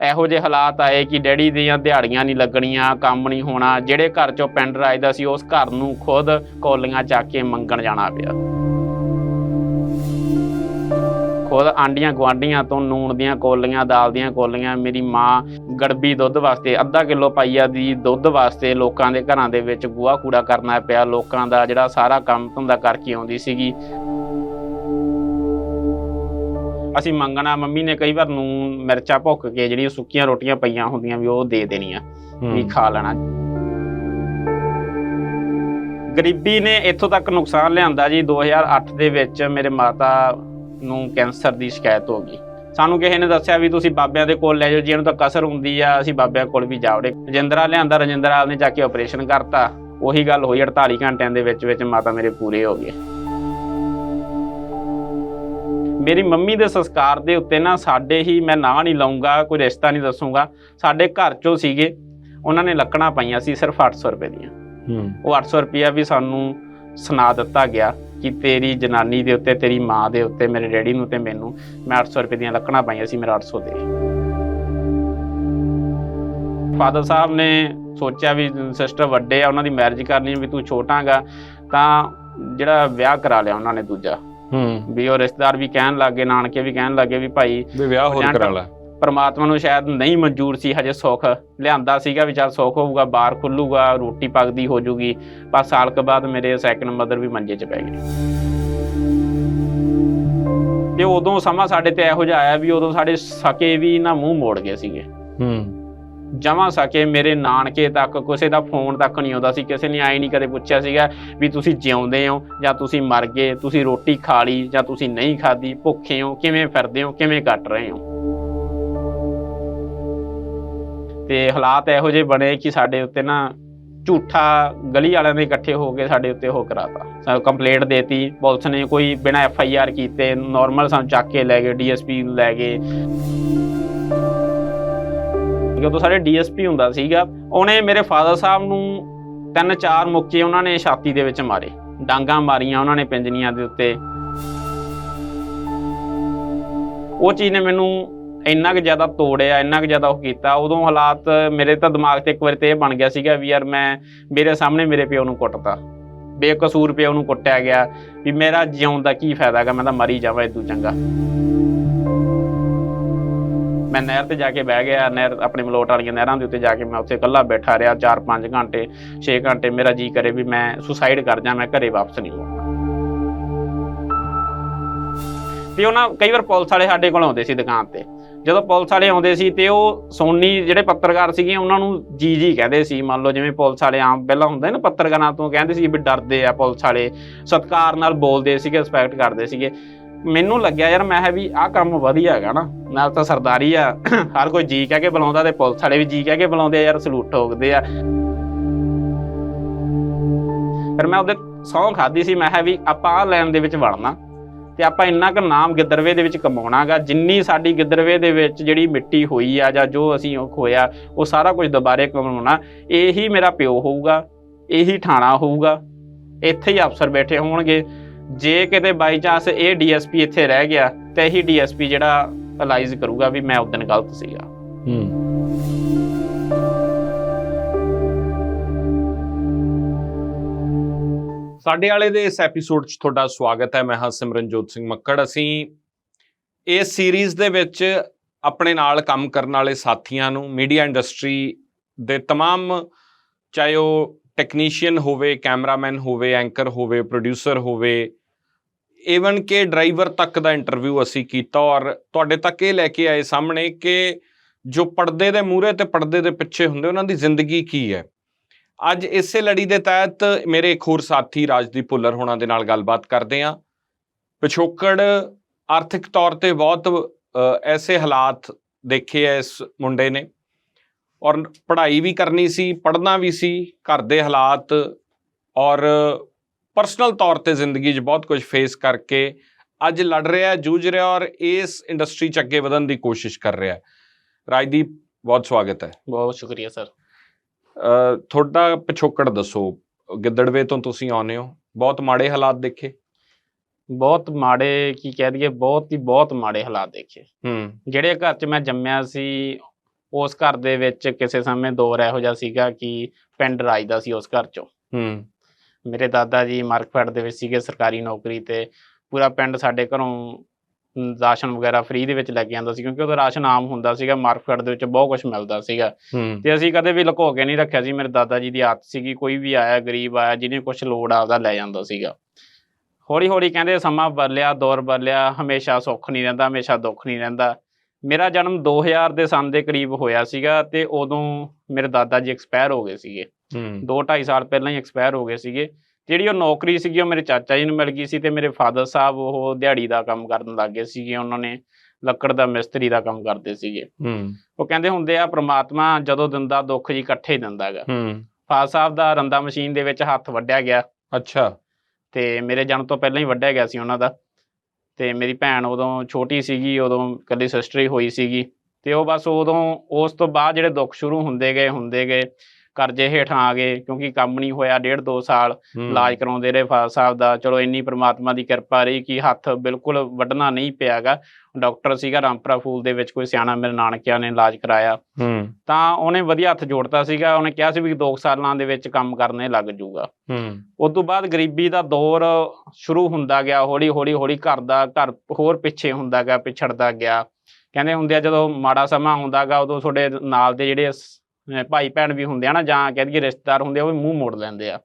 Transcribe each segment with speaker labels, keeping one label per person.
Speaker 1: ਇਹੋ ਜਿਹੇ ਹਾਲਾਤ ਆਏ ਕਿ ਡੈਡੀ ਦੀਆਂ ਦਿਹਾੜੀਆਂ ਨਹੀਂ ਲੱਗਣੀਆਂ, ਕੰਮ ਨਹੀਂ ਹੋਣਾ, ਜਿਹੜੇ ਘਰ ਚੋਂ ਪਿੰਡ ਰਾਜਦਾ ਸੀ, ਉਸ ਘਰ ਨੂੰ ਖੁਦ ਕੋਲੀਆਂ ਚੱਕ ਕੇ ਮੰਗਣ ਜਾਣਾ ਪਿਆ। ਖੁਦ ਆਂਡੀਆਂ ਗਵਾਂਡੀਆਂ ਤੋਂ ਨੂਣ ਦੀਆਂ ਕੋਲੀਆਂ, ਦਾਲ ਦੀਆਂ ਕੋਲੀਆਂ, ਮੇਰੀ ਮਾਂ ਗੜਬੀ ਦੁੱਧ ਵਾਸਤੇ, ਅੱਧਾ ਕਿਲੋ ਪਾਈਆ ਦੀ ਦੁੱਧ ਵਾਸਤੇ ਲੋਕਾਂ ਦੇ ਘਰਾਂ ਦੇ ਵਿੱਚ ਗੋਹਾ ਕੂੜਾ ਕਰਨਾ ਪਿਆ। ਲੋਕਾਂ ਦਾ ਜਿਹੜਾ ਸਾਰਾ ਕੰਮ ਧੰਦਾ ਕਰਕੇ ਆਉਂਦੀ ਸੀਗੀ। ਅਸੀਂ ਮੰਗਣਾ ਮੰਮੀ ਨੇ ਕਈ ਵਾਰ ਨੂਨ ਮਿਰਚਾਂ ਭੁੱਕ ਕੇ ਜਿਹੜੀਆਂ ਸੁੱਕੀਆਂ ਰੋਟੀਆਂ ਪਈਆਂ ਹੁੰਦੀਆਂ ਵੀ ਉਹ ਦੇ ਦੇਣੀਆਂ ਵੀ ਖਾ ਲੈਣਾ। ਗਰੀਬੀ ਨੇ ਇੱਥੋਂ ਤੱਕ ਨੁਕਸਾਨ ਲਿਆਂਦਾ ਜੀ 2008 ਦੇ ਵਿੱਚ ਮੇਰੇ ਮਾਤਾ ਨੂੰ ਕੈਂਸਰ ਦੀ ਸ਼ਿਕਾਇਤ ਹੋ ਗਈ। ਸਾਨੂੰ ਕਿਸੇ ਨੇ ਦੱਸਿਆ ਵੀ ਤੁਸੀਂ ਬਾਬਿਆਂ ਦੇ ਕੋਲ ਲੈ ਜਾਓ ਜੀ ਇਹਨੂੰ ਤਾਂ ਕਸਰ ਹੁੰਦੀ ਆ ਅਸੀਂ ਬਾਬਿਆਂ ਕੋਲ ਵੀ ਜਾਵੜੇ ਰਜਿੰਦਰਾ ਲਿਆਂਦਾ ਰਜਿੰਦਰਾ ਨੇ ਜਾ ਕੇ ਆਪਰੇਸ਼ਨ ਕਰਤਾ। ਉਹੀ ਗੱਲ ਹੋਈ 48 ਘੰਟਿਆਂ ਦੇ ਵਿੱਚ ਵਿੱਚ ਮਾਤਾ ਮੇਰੇ ਪੂਰੇ ਹੋ ਗਏ। ਮੇਰੀ ਮੰਮੀ ਦੇ ਸੰਸਕਾਰ ਦੇ ਉੱਤੇ ਨਾ ਸਾਡੇ ਹੀ ਮੈਂ ਨਾਂ ਨਹੀਂ ਲਾਉਂਗਾ ਕੋਈ ਰਿਸ਼ਤਾ ਨਹੀਂ ਦੱਸੂਗਾ। ਸਾਡੇ ਘਰ ਚੋਂ ਸੀਗੇ ਉਹਨਾਂ ਨੇ ਲੱਕੜਾਂ ਪਾਈਆਂ ਸੀ ਸਿਰਫ 800 ਰੁਪਏ ਦੀਆਂ।
Speaker 2: ਹੂੰ।
Speaker 1: ਉਹ 800 ਰੁਪਿਆ ਵੀ ਸਾਨੂੰ ਸੁਣਾ ਦਿੱਤਾ ਗਿਆ ਕਿ ਤੇਰੀ ਜਨਾਨੀ ਦੇ ਉੱਤੇ ਤੇਰੀ ਮਾਂ ਦੇ ਉੱਤੇ ਮੇਰੇ ਡੈਡੀ ਨੂੰ ਤੇ ਮੈਨੂੰ ਮੈਂ 800 ਰੁਪਏ ਦੀਆਂ ਲੱਕੜਾਂ ਪਾਈਆਂ ਸੀ ਮੇਰਾ 800 ਦੇ। ਫਾਦਰ ਸਾਹਿਬ ਨੇ ਸੋਚਿਆ ਵੀ ਸਿਸਟਰ ਵੱਡੇ ਆ ਉਹਨਾਂ ਦੀ ਮੈਰਿਜ ਕਰਨੀ ਵੀ ਤੂੰ ਛੋਟਾਗਾ ਤਾਂ ਜਿਹੜਾ ਵਿਆਹ ਕਰਾ ਲਿਆ ਉਹਨਾਂ ਨੇ ਦੂਜਾ।
Speaker 2: ਹੂੰ।
Speaker 1: ਵੀ ਉਹ ਰਿਸ਼ਤੇਦਾਰ ਵੀ ਕਹਿਣ ਲੱਗੇ ਨਾਨਕੇ ਵੀ ਕਹਿਣ ਲੱਗੇ ਵੀ ਭਾਈ
Speaker 2: ਵੀ ਵਿਆਹ ਹੋਰ ਕਰਾ ਲੈ।
Speaker 1: ਪਰਮਾਤਮਾ ਨੂੰ ਸ਼ਾਇਦ ਨਹੀਂ ਮਨਜ਼ੂਰ ਸੀ ਹਜੇ ਸੁੱਖ ਲਿਆਂਦਾ ਸੀਗਾ ਵੀ ਚੱਲ ਸੁੱਖ ਹੋਊਗਾ ਬਾਹਰ ਖੁੱਲੂਗਾ ਰੋਟੀ ਪੱਕਦੀ ਹੋ ਜੂਗੀ ਪਰ ਸਾਲ ਕੁ ਬਾਅਦ ਮੇਰੇ ਸੈਕੰਡ ਮਦਰ ਵੀ ਮੰਜੇ 'ਚ ਪੈ ਗਏ। ਤੇ ਉਦੋਂ ਸਮਾਂ ਸਾਡੇ ਤੇ ਇਹੋ ਜਿਹਾ ਆਇਆ ਵੀ ਉਦੋਂ ਸਾਡੇ ਸਕੇ ਵੀ ਨਾ ਮੂੰਹ ਮੋੜ ਗਏ ਸੀਗੇ।
Speaker 2: ਹੂੰ।
Speaker 1: ਜਮਾ ਸਕੇ ਮੇਰੇ ਨਾਨਕੇ ਤੱਕ, ਕਿਸੇ ਦਾ ਫੋਨ ਤੱਕ ਨਹੀਂ ਆਉਂਦਾ ਸੀ, ਕਿਸੇ ਨੇ ਆਈ ਨਹੀਂ ਕਦੇ ਪੁੱਛਿਆ ਸੀਗਾ ਵੀ ਤੁਸੀਂ ਜਿਉਂਦੇ ਹੋ ਜਾਂ ਤੁਸੀਂ ਮਰ ਗਏ, ਤੁਸੀਂ ਰੋਟੀ ਖਾ ਲਈ ਜਾਂ ਤੁਸੀਂ ਨਹੀਂ ਖਾਧੀ, ਭੁੱਖੇ ਹੋ, ਕਿਵੇਂ ਫਿਰਦੇ ਹੋ, ਕਿਵੇਂ ਕੱਟ ਰਹੇ ਹੋ? ਤੇ ਹਾਲਾਤ ਇਹੋ ਜਿਹੇ ਬਣੇ ਕਿ ਸਾਡੇ ਉੱਤੇ ਨਾ ਝੂਠਾ ਗਲੀ ਵਾਲਿਆਂ ਦੇ ਇਕੱਠੇ ਹੋ ਕੇ ਸਾਡੇ ਉੱਤੇ ਉਹ ਕਰਾਤਾ। ਸਾਨੂੰ ਕੰਪਲੇਂਟ ਦੇਤੀ, ਪੁਲਿਸ ਨੇ ਕੋਈ ਬਿਨਾਂ ਐਫ ਆਈ ਆਰ ਕੀਤੇ ਨਾਰਮਲ ਸਾਨੂੰ ਚੱਕ ਕੇ ਲੈ ਗਏ ਡੀਐਸਪੀ ਲੈ ਗਏ। ਜਦੋਂ ਸਾਡੇ ਡੀਐਸਪੀ ਹੁੰਦਾ ਸੀਗਾ, ਉਹਨੇ ਮੇਰੇ ਫਾਦਰ ਸਾਹਿਬ ਨੂੰ ਤਿੰਨ ਚਾਰ ਮੁੱਕੇ ਉਹਨਾਂ ਨੇ ਛਾਤੀ ਦੇ ਵਿੱਚ ਮਾਰੇ, ਡਾਂਗਾ ਮਾਰੀਆਂ ਉਹਨਾਂ ਨੇ ਪਿੰਜਨੀਆਂ ਦੇ ਉੱਤੇ। ਉਹ ਚੀਜ਼ ਨੇ ਮੈਨੂੰ ਇੰਨਾ ਕੁ ਜ਼ਿਆਦਾ ਤੋੜਿਆ, ਇੰਨਾ ਕੁ ਜ਼ਿਆਦਾ ਉਹ ਕੀਤਾ। ਉਦੋਂ ਹਾਲਾਤ ਮੇਰੇ ਤਾਂ ਦਿਮਾਗ ਤੇ ਇੱਕ ਵਾਰ ਤੇ ਇਹ ਬਣ ਗਿਆ ਸੀਗਾ ਵੀ ਯਾਰ ਮੈਂ ਮੇਰੇ ਸਾਹਮਣੇ ਮੇਰੇ ਪਿਓ ਨੂੰ ਕੁੱਟਤਾ। ਬੇਕਸੂਰ ਪਿਓ ਨੂੰ ਕੁੱਟਿਆ ਗਿਆ ਵੀ ਮੇਰਾ ਜਿਉਣ ਦਾ ਕੀ ਫਾਇਦਾ ਹੈਗਾ, ਮੈਂ ਤਾਂ ਮਰੀ ਜਾਵਾਂ ਇਦੋਂ ਚੰਗਾ। ਮੈਂ ਨਹਿਰ ਤੇ ਜਾ ਕੇ ਬਹਿ ਗਿਆ, ਨਹਿਰ ਆਪਣੇ ਮਲੋਟ ਵਾਲੀਆਂ ਨਹਿਰਾਂ ਦੇ ਉੱਤੇ ਜਾ ਕੇ ਮੈਂ ਉੱਥੇ ਇਕੱਲਾ ਬੈਠਾ ਰਿਹਾ 4-5 ਘੰਟੇ 6 ਘੰਟੇ ਮੇਰਾ ਜੀ ਕਰੇ ਵੀ ਮੈਂ ਸੁਸਾਈਡ ਕਰ ਜਾ, ਮੈਂ ਘਰੇ ਵਾਪਸ ਨਹੀਂ ਆਉਣਾ ਤੇ ਉਹਨਾਂ ਕਈ ਵਾਰ ਪੁਲਿਸ ਵਾਲੇ ਸਾਡੇ ਕੋਲ ਆਉਂਦੇ ਸੀ ਦੁਕਾਨ ਤੇ। ਜਦੋਂ ਪੁਲਿਸ ਵਾਲੇ ਆਉਂਦੇ ਸੀ ਤੇ ਉਹ ਸੋਨੀ ਜਿਹੜੇ ਪੱਤਰਕਾਰ ਸੀਗੇ, ਉਹਨਾਂ ਨੂੰ ਜੀ ਜੀ ਕਹਿੰਦੇ ਸੀ। ਮੰਨ ਲਓ ਜਿਵੇਂ ਪੁਲਿਸ ਵਾਲੇ ਆਮ ਪਹਿਲਾਂ ਹੁੰਦੇ ਨਾ ਪੱਤਰਕਾਰਾਂ ਤੋਂ, ਕਹਿੰਦੇ ਸੀ ਵੀ ਡਰਦੇ ਆ ਪੁਲਿਸ ਵਾਲੇ। ਸਤਕਾਰ ਨਾਲ ਬੋਲਦੇ ਸੀਗੇ ਰਿਸਪੈਕਟ ਕਰਦੇ ਸੀਗੇ। ਮੈਨੂੰ ਲੱਗਿਆ ਯਾਰ, ਮੈਂ ਕਿਹਾ ਵੀ ਆਹ ਕੰਮ ਵਧੀਆ ਹੈਗਾ ਨਾ। ਨਾਲ ਤਾਂ ਸਰਦਾਰੀ ਆ। ਹਰ ਕੋਈ ਜੀ ਕਹਿ ਕੇ ਬੁਲਾਉਂਦਾ ਤੇ ਪੁਲਿਸ ਵਾਲੇ ਵੀ ਜੀ ਕਹਿ ਕੇ ਬੁਲਾਉਂਦੇ ਆ ਯਾਰ, ਸਲੂਟ ਠੋਕਦੇ ਆ। ਫਿਰ ਮੈਂ ਉਹਦੇ ਸਹੁੰ ਖਾਦੀ ਸੀ, ਮੈਂ ਕਿਹਾ ਵੀ ਆਪਾਂ ਆਹ ਲਾਈਨ ਦੇ ਵਿੱਚ ਵੜਨਾ। ਤੇ ਆਪਾਂ ਇੰਨਾ ਕੁ ਨਾਮ ਗਿੱਦਰਵੇ ਦੇ ਵਿੱਚ ਕਮਾਉਣਾਗਾ, ਜਿੰਨੀ ਸਾਡੀ ਗਿੱਦਰਵੇ ਦੇ ਵਿੱਚ ਜਿਹੜੀ ਮਿੱਟੀ ਹੋਈ ਆ ਜਾਂ ਜੋ ਅਸੀਂ ਉਹ ਖੋਇਆ, ਉਹ ਸਾਰਾ ਕੁਝ ਦੁਬਾਰੇ ਕਮਾਉਣਾ, ਇਹੀ ਮੇਰਾ ਪਿਓ ਹੋਊਗਾ, ਇਹੀ ਠਾਣਾ ਹੋਊਗਾ। ਇੱਥੇ ਹੀ ਅਫਸਰ ਬੈਠੇ ਹੋਣਗੇ। ਜੇ ਕਿਤੇ ਬਾਈ ਚਾਂਸ ਇਹ ਡੀਐਸਪੀ ਇੱਥੇ ਰਹਿ ਗਿਆ ਤੇ ਇਹੀ ਡੀਐਸਪੀ ਜਿਹੜਾ ਅਲਾਈਜ਼ ਕਰੂਗਾ ਵੀ ਮੈਂ ਉਦੋਂ ਗਲਤ ਸੀਗਾ
Speaker 2: ਹੂੰ ਸਾਡੇ ਵਾਲੇ ਦੇ ਇਸ ਐਪੀਸੋਡ 'ਚ ਤੁਹਾਡਾ ਸਵਾਗਤ ਹੈ ਮੈਂ ਹਾਂ ਸਿਮਰਨਜੋਤ ਸਿੰਘ ਮੱਕੜ ਅਸੀਂ ਇਸ ਸੀਰੀਜ਼ ਦੇ ਵਿੱਚ ਆਪਣੇ ਨਾਲ ਕੰਮ ਕਰਨ ਵਾਲੇ ਸਾਥੀਆਂ ਨੂੰ ਮੀਡੀਆ ਇੰਡਸਟਰੀ ਦੇ तमाम ਚਾਹੇ ਉਹ ਟੈਕਨੀਸ਼ੀਅਨ ਹੋਵੇ ਕੈਮਰਾਮੈਨ ਹੋਵੇ ਐਂਕਰ ਹੋਵੇ ਪ੍ਰੋਡਿਊਸਰ ਹੋਵੇ ਈਵਨ ਕਿ ਡਰਾਈਵਰ ਤੱਕ ਦਾ ਇੰਟਰਵਿਊ ਅਸੀਂ ਕੀਤਾ ਔਰ ਤੁਹਾਡੇ ਤੱਕ ਇਹ ਲੈ ਕੇ ਆਏ ਸਾਹਮਣੇ ਕਿ ਜੋ ਪਰਦੇ ਦੇ ਮੂਹਰੇ ਤੇ ਪਰਦੇ ਦੇ ਪਿੱਛੇ ਹੁੰਦੇ, ਉਹਨਾਂ ਦੀ ਜ਼ਿੰਦਗੀ ਕੀ ਹੈ? ਅੱਜ ਇਸੇ ਲੜੀ ਦੇ ਤਹਿਤ ਮੇਰੇ ਇੱਕ ਹੋਰ ਸਾਥੀ ਰਾਜਦੀਪ ਭੁੱਲਰ ਹੋਣਾ ਦੇ ਨਾਲ ਗੱਲਬਾਤ ਕਰਦੇ ਹਾਂ। ਪਿਛੋਕੜ ਆਰਥਿਕ ਤੌਰ ਤੇ ਬਹੁਤ ਐਸੇ ਹਾਲਾਤ ਦੇਖੇ ਐ ਇਸ ਮੁੰਡੇ ਨੇ। ਔਰ ਪੜ੍ਹਾਈ ਵੀ ਕਰਨੀ ਸੀ, ਪੜ੍ਹਨਾ ਵੀ ਸੀ, ਘਰ ਦੇ ਹਾਲਾਤ ਔਰ ਪਰਸਨਲ ਤੌਰ ਤੇ ਜ਼ਿੰਦਗੀ 'ਚ ਬਹੁਤ ਕੁਝ ਫੇਸ ਕਰਕੇ ਅੱਜ ਲੜ ਰਿਹਾ ਜੂਝ ਰਿਹਾ ਔਰ ਇਸ ਇੰਡਸਟਰੀ 'ਚ ਅੱਗੇ ਵਧਣ ਦੀ ਕੋਸ਼ਿਸ਼ ਕਰ ਰਿਹਾ ਰਾਜਦੀਪ ਬਹੁਤ ਸਵਾਗਤ ਹੈ।
Speaker 1: ਬਹੁਤ ਸ਼ੁਕਰੀਆ ਸਰ।
Speaker 2: ਤੁਹਾਡਾ ਪਿਛੋਕੜ ਦੱਸੋ। ਗਿੱਦੜਵੇ ਤੋਂ ਤੁਸੀਂ ਆਉਂਦੇ ਹੋ। ਬਹੁਤ ਮਾੜੇ ਹਾਲਾਤ ਦੇਖੇ।
Speaker 1: ਬਹੁਤ ਮਾੜੇ ਕੀ ਕਹਿ ਦਈਏ ਬਹੁਤ ਹੀ ਬਹੁਤ ਮਾੜੇ ਹਾਲਾਤ ਦੇਖੇ।
Speaker 2: ਹੂੰ।
Speaker 1: ਜਿਹੜੇ ਘਰ 'ਚ ਮੈਂ ਜੰਮਿਆ ਸੀ ਉਸ ਘਰ ਦੇ ਵਿੱਚ ਕਿਸੇ ਸਮੇਂ ਦੌਰ ਇਹੋ ਜਿਹਾ ਸੀਗਾ ਕਿ ਪਿੰਡ ਰਾਜਦਾ ਸੀ ਉਸ ਘਰ ਚੋਂ।
Speaker 2: ਹੂੰ।
Speaker 1: ਮੇਰੇ ਦਾਦਾ ਜੀ ਮਾਰਕਫੈਟ ਦੇ ਵਿੱਚ ਸੀਗੇ ਸਰਕਾਰੀ ਨੌਕਰੀ ਤੇ। ਪੂਰਾ ਪਿੰਡ ਸਾਡੇ ਘਰੋਂ ਰਾਸ਼ਨ ਵਗੈਰਾ ਫ੍ਰੀ ਦੇ ਵਿੱਚ ਲੈ ਕੇ ਆਉਂਦਾ ਸੀ ਕਿਉਂਕਿ ਉਹਦਾ ਰਾਸ਼ਨ ਆਮ ਹੁੰਦਾ ਸੀਗਾ ਮਾਰਕਫੈਟ ਦੇ ਵਿੱਚ ਬਹੁਤ ਕੁਝ ਮਿਲਦਾ ਸੀਗਾ। ਤੇ ਅਸੀਂ ਕਦੇ ਵੀ ਲੁਕੋ ਕੇ ਨਹੀਂ ਰੱਖਿਆ ਸੀ। ਮੇਰੇ ਦਾਦਾ ਜੀ ਦੀ ਆਦਤ ਸੀਗੀ ਕੋਈ ਵੀ ਆਇਆ ਗਰੀਬ ਆਇਆ ਜਿਹਨੇ ਕੁਝ ਲੋੜ ਆਪਦਾ ਲੈ ਜਾਂਦਾ ਸੀਗਾ। ਹੌਲੀ ਹੌਲੀ ਕਹਿੰਦੇ ਸਮਾਂ ਬਦਲਿਆ ਦੌਰ ਬਦਲਿਆ ਹਮੇਸ਼ਾ ਸੁੱਖ ਨਹੀਂ ਰਹਿੰਦਾ ਹਮੇਸ਼ਾ ਦੁੱਖ ਨਹੀਂ ਰਹਿੰਦਾ। ਮੇਰਾ ਜਨਮ 2000 ਦੇ ਸੰਨ ਦੇ ਕਰੀਬ ਹੋਇਆ ਸੀਗਾ ਤੇ ਉਦੋਂ ਮੇਰੇ ਦਾਦਾ ਜੀ ਐਕਸਪਾਇਰ ਹੋ ਗਏ ਸੀਗੇ।
Speaker 2: ਹੂੰ।
Speaker 1: 2.5 ਸਾਲ ਪਹਿਲਾਂ ਹੀ ਐਕਸਪਾਇਰ ਹੋ ਗਏ ਸੀਗੇ। ਜਿਹੜੀ ਉਹ ਨੌਕਰੀ ਸੀਗੀ ਉਹ ਮੇਰੇ ਚਾਚਾ ਜੀ ਨੂੰ ਮਿਲ ਗਈ ਸੀ ਤੇ ਮੇਰੇ ਫਾਦਰ ਸਾਹਿਬ ਉਹ ਦਿਹਾੜੀ ਦਾ ਕੰਮ ਕਰਨ ਲੱਗ ਗਏ ਸੀਗੇ। ਉਹਨਾਂ ਨੇ ਲੱਕੜ ਦਾ ਮਿਸਤਰੀ ਦਾ ਕੰਮ ਕਰਦੇ ਸੀਗੇ।
Speaker 2: ਹੂੰ।
Speaker 1: ਉਹ ਕਹਿੰਦੇ ਹੁੰਦੇ ਆ ਪ੍ਰਮਾਤਮਾ ਜਦੋਂ ਦਿੰਦਾ ਦੁੱਖ ਜੀ ਇਕੱਠੇ ਹੀ ਦਿੰਦਾਗਾ
Speaker 2: ਹੂੰ।
Speaker 1: ਫਾਦਰ ਸਾਹਿਬ ਦਾ ਰੰਦਾ ਮਸ਼ੀਨ ਦੇ ਵਿੱਚ ਹੱਥ ਵੱਢਿਆ ਗਿਆ।
Speaker 2: ਅੱਛਾ।
Speaker 1: ਤੇ ਮੇਰੇ ਜਨਮ ਤੋਂ ਪਹਿਲਾਂ ਹੀ ਵੱਢਿਆ ਗਿਆ ਸੀ ਉਹਨਾਂ ਦਾ। ਤੇ ਮੇਰੀ ਭੈਣ ਉਦੋਂ ਛੋਟੀ ਸੀਗੀ ਉਦੋਂ ਇਕੱਲੀ ਸਿਸਟਰ ਹੀ ਹੋਈ ਸੀਗੀ। ਤੇ ਉਹ ਬਸ ਉਦੋਂ ਉਸ ਤੋਂ ਬਾਅਦ ਜਿਹੜੇ ਦੁੱਖ ਸ਼ੁਰੂ ਹੁੰਦੇ ਗਏ ਹੁੰਦੇ ਗਏ। ਕਰਜ਼ੇ ਹੇਠਾਂ ਆ ਗਏ ਕਿਉਂਕਿ ਕੰਮ ਨਹੀਂ ਹੋਇਆ ਡੇਢ ਦੋ ਸਾਲ ਇਲਾਜ ਕਰਾਉਂਦੇ ਰਹੇ ਫਾਦਰ ਸਾਹਿਬ ਦਾ। ਚਲੋ ਇੰਨੀ ਪ੍ਰਮਾਤਮਾ ਦੀ ਕਿਰਪਾ ਰਹੀ ਕਿ ਹੱਥ ਬਿਲਕੁਲ ਵੱਢਣਾ ਨਹੀਂ ਪਿਆਗਾ। ਡਾਕਟਰ ਸੀਗਾ ਰਾਮਪੁਰਾ ਫੂਲ ਦੇ ਵਿੱਚ ਕੋਈ ਸਿਆਣਾ ਮੇਰੇ ਨਾਨਕਿਆਂ ਨੇ ਇਲਾਜ ਕਰਾਇਆ। ਤਾਂ ਉਹਨੇ ਵਧੀਆ ਹੱਥ ਜੋੜਤਾ ਸੀਗਾ ਉਹਨੇ ਕਿਹਾ ਸੀ ਵੀ 2 ਸਾਲਾਂ ਦੇ ਵਿੱਚ ਕੰਮ ਕਰਨੇ ਲੱਗ ਜਾਊਗਾ
Speaker 2: ਹੂੰ।
Speaker 1: ਉਸ ਤੋਂ ਬਾਅਦ ਗਰੀਬੀ ਦਾ ਦੌਰ ਸ਼ੁਰੂ ਹੁੰਦਾ ਗਿਆ ਹੌਲੀ ਹੌਲੀ ਹੌਲੀ ਘਰ ਦਾ ਘਰ ਹੋਰ ਪਿੱਛੇ ਹੁੰਦਾ ਗਿਆ ਪਿਛੜਦਾ ਗਿਆ। ਕਹਿੰਦੇ ਹੁੰਦੇ ਆ ਜਦੋਂ ਮਾੜਾ ਸਮਾਂ ਹੁੰਦਾਗਾ ਉਦੋਂ ਤੁਹਾਡੇ ਨਾਲ ਦੇ ਜਿਹੜੇ ਭਾਈ ਭੈਣ ਵੀ ਹੁੰਦੇ ਆ ਨਾ ਜਾਂ ਕਹਿ ਦਈਏ ਰਿਸ਼ਤੇਦਾਰ ਹੁੰਦੇ ਆ ਉਹ ਵੀ ਮੂੰਹ ਮੋੜ ਲੈਂਦੇ ਆ।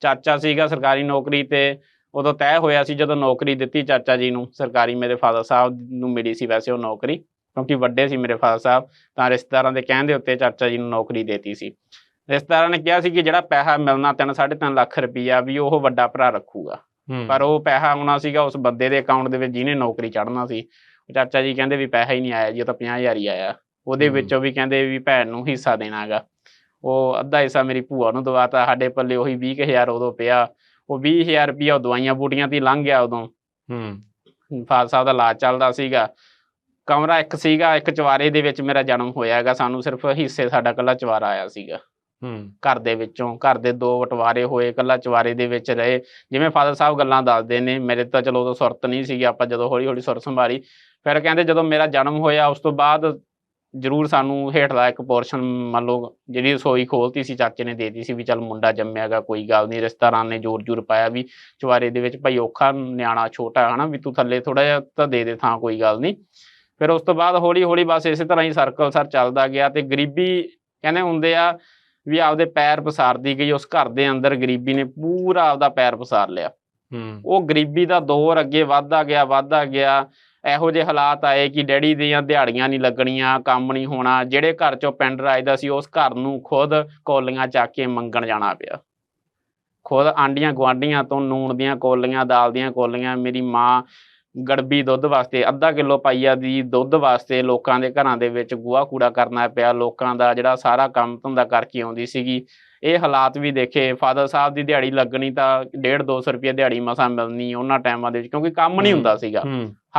Speaker 1: ਚਾਚਾ ਸੀਗਾ ਸਰਕਾਰੀ ਨੌਕਰੀ ਤੇ ਉਦੋਂ ਤੈਅ ਹੋਇਆ ਸੀ ਜਦੋਂ ਨੌਕਰੀ ਦਿੱਤੀ ਚਾਚਾ ਜੀ ਨੂੰ ਸਰਕਾਰੀ ਮੇਰੇ ਫਾਦਰ ਸਾਹਿਬ ਨੂੰ ਮਿਲੀ ਸੀ ਵੈਸੇ ਉਹ ਨੌਕਰੀ ਕਿਉਂਕਿ ਵੱਡੇ ਸੀ ਮੇਰੇ ਫਾਦਰ ਸਾਹਿਬ ਤਾਂ ਰਿਸ਼ਤੇਦਾਰਾਂ ਦੇ ਕਹਿਣ ਦੇ ਉੱਤੇ ਚਾਚਾ ਜੀ ਨੂੰ ਨੌਕਰੀ ਦੇਤੀ ਸੀ। ਰਿਸ਼ਤੇਦਾਰਾਂ ਨੇ ਕਿਹਾ ਸੀ ਕਿ ਜਿਹੜਾ ਪੈਸਾ ਮਿਲਣਾ 3.5 ਲੱਖ ਰੁਪਈਆ ਵੀ ਉਹ ਵੱਡਾ ਭਰਾ ਰੱਖੂਗਾ। ਪਰ ਉਹ ਪੈਸਾ ਆਉਣਾ ਸੀਗਾ ਉਸ ਬੰਦੇ ਦੇ ਅਕਾਊਂਟ ਦੇ ਵਿੱਚ ਜਿਹਨੇ ਨੌਕਰੀ ਚੜ੍ਹਨਾ ਸੀ। ਉਹ ਚਾਚਾ ਜੀ ਕਹਿੰਦੇ ਵੀ ਪੈਸਾ ਹੀ ਨਹੀਂ ਆਇਆ ਜੀ ਉਹ ਤਾਂ 50000 ਹੀ ਆਇਆ। ਉਹਦੇ। ਵਿੱਚੋਂ ਵੀ ਕਹਿੰਦੇ ਵੀ ਭੈਣ ਨੂੰ ਹਿੱਸਾ ਦੇਣਾਗਾ। ਉਹ ਅੱਧਾ ਹਿੱਸਾ ਮੇਰੀ ਭੂਆ ਨੂੰ ਦਵਾਤਾ ਸਾਡੇ ਪੱਲੇ ਉਹੀ 20000 ਉਦੋਂ ਪਿਆ। ਉਹ 20000 ਰੁਪਇਆ ਉਹ ਦਵਾਈਆਂ ਬੂਟੀਆਂ ਤੇ ਲੰਘ ਗਿਆ ਉਦੋਂ।
Speaker 2: ਹੂੰ।
Speaker 1: ਫਾਦਰ ਸਾਹਿਬ ਦਾ ਇਲਾਜ ਚੱਲਦਾ ਸੀਗਾ। ਕਮਰਾ ਇੱਕ ਸੀਗਾ ਇੱਕ ਚਵਾਰੇ ਦੇ ਵਿੱਚ ਮੇਰਾ ਜਨਮ ਹੋਇਆ ਹੈਗਾ ਸਾਨੂੰ ਸਿਰਫ ਹਿੱਸੇ ਸਾਡਾ ਕੱਲਾ ਚਵਾਰਾ ਆਇਆ ਸੀਗਾ।
Speaker 2: ਹੂੰ।
Speaker 1: ਘਰ ਦੇ ਵਿੱਚੋਂ ਘਰ ਦੇ ਦੋ ਬਟਵਾਰੇ ਹੋਏ ਇਕੱਲਾ ਚਵਾਰੇ ਦੇ ਵਿੱਚ ਰਹੇ। ਜਿਵੇਂ ਫਾਦਰ ਸਾਹਿਬ ਗੱਲਾਂ ਦੱਸਦੇ ਨੇ ਮੇਰੇ ਤਾਂ ਚਲੋ ਉਦੋਂ ਸੁਰਤ ਨਹੀਂ ਸੀਗੀ ਆਪਾਂ ਜਦੋਂ ਹੌਲੀ ਹੌਲੀ ਸੁਰ ਸੰਭਾਲੀ। ਫਿਰ ਕਹਿੰਦੇ ਜਦੋਂ ਮੇਰਾ ਜਨਮ ਹੋਇਆ ਉਸ ਤੋਂ ਬਾਅਦ ਜ਼ਰੂਰ ਸਾਨੂੰ ਹੇਠਲਾ ਇੱਕ ਪੋਰਸ਼ਨ ਮੰਨ ਲਓ ਜਿਹੜੀ ਰਸੋਈ ਖੋਲਤੀ ਸੀ ਚਾਚੇ ਨੇ ਦੇਤੀ ਸੀ ਵੀ ਚੱਲ ਮੁੰਡਾ ਜੰਮਿਆਗਾ ਕੋਈ ਗੱਲ ਨਹੀਂ ਰਿਸ਼ਤੇਦਾਰਾਂ ਨੇ ਜ਼ੋਰ ਜ਼ੋਰ ਪਾਇਆ ਵੀ ਚਵਾਰੇ ਦੇ ਵਿੱਚ ਭਾਈ ਔਖਾ ਨਿਆਣਾ ਛੋਟਾ ਹਨਾ ਵੀ ਤੂੰ ਥੱਲੇ ਥੋੜਾ ਜਿਹਾ ਤਾਂ ਦੇ ਦੇ ਥਾਂ ਕੋਈ ਗੱਲ ਨਹੀਂ। ਫਿਰ ਉਸ ਤੋਂ ਬਾਅਦ ਹੌਲੀ ਹੌਲੀ ਬਸ ਇਸੇ ਤਰ੍ਹਾਂ ਹੀ ਸਰਕਲ ਸਰ ਚੱਲਦਾ ਗਿਆ ਤੇ ਗਰੀਬੀ ਕਹਿੰਦੇ ਹੁੰਦੇ ਆ ਵੀ ਆਪਦੇ ਪੈਰ ਪਸਾਰਦੀ ਗਈ ਉਸ ਘਰ ਦੇ ਅੰਦਰ ਗਰੀਬੀ ਨੇ ਪੂਰਾ ਆਪਦਾ ਪੈਰ ਪਸਾਰ ਲਿਆ।
Speaker 2: ਹੂੰ।
Speaker 1: ਉਹ ਗਰੀਬੀ ਦਾ ਦੌਰ ਅੱਗੇ ਵੱਧਦਾ ਗਿਆ ਵੱਧਦਾ ਗਿਆ। ਇਹੋ ਜਿਹੇ ਹਾਲਾਤ ਆਏ ਕਿ ਡੈਡੀ ਦੀਆਂ ਦਿਹਾੜੀਆਂ ਨਹੀਂ ਲੱਗਣੀਆਂ, ਕੰਮ ਨਹੀਂ ਹੋਣਾ, ਜਿਹੜੇ ਘਰ ਚੋਂ ਪਿੰਡ ਰਾਜਦਾ ਸੀ ਉਸ ਘਰ ਨੂੰ ਖੁਦ ਕੋਲੀਆਂ ਚੱਕ ਕੇ ਮੰਗਣ ਜਾਣਾ ਪਿਆ। ਖੁਦ ਆਂਡੀਆਂ ਗਵਾਂਡੀਆਂ ਤੋਂ ਨੂਣ ਦੀਆਂ ਕੋਲੀਆਂ, ਦਾਲ ਦੀਆਂ ਕੋਲੀਆਂ, ਮੇਰੀ ਮਾਂ ਗੜਬੀ ਦੁੱਧ ਵਾਸਤੇ, ਅੱਧਾ ਕਿਲੋ ਪਾਈਆ ਦੀ ਦੁੱਧ ਵਾਸਤੇ ਲੋਕਾਂ ਦੇ ਘਰਾਂ ਦੇ ਵਿੱਚ ਗੋਹਾ ਕੂੜਾ ਕਰਨਾ ਪਿਆ। ਲੋਕਾਂ ਦਾ ਜਿਹੜਾ ਸਾਰਾ ਕੰਮ ਧੰਦਾ ਕਰਕੇ ਆਉਂਦੀ ਸੀਗੀ। ਇਹ ਹਾਲਾਤ ਵੀ ਦੇਖੇ ਫਾਦਰ ਸਾਹਿਬ ਦੀ ਦਿਹਾੜੀ ਲੱਗਣੀ ਤਾਂ 1.5 200 ਰੁਪਏ ਦਿਹਾੜੀ ਮਸਾਂ ਮਿਲਣੀ ਉਹਨਾਂ ਟਾਈਮਾਂ ਦੇ ਵਿੱਚ ਕਿਉਂਕਿ ਕੰਮ ਨਹੀਂ। ਹੁੰਦਾ ਸੀਗਾ।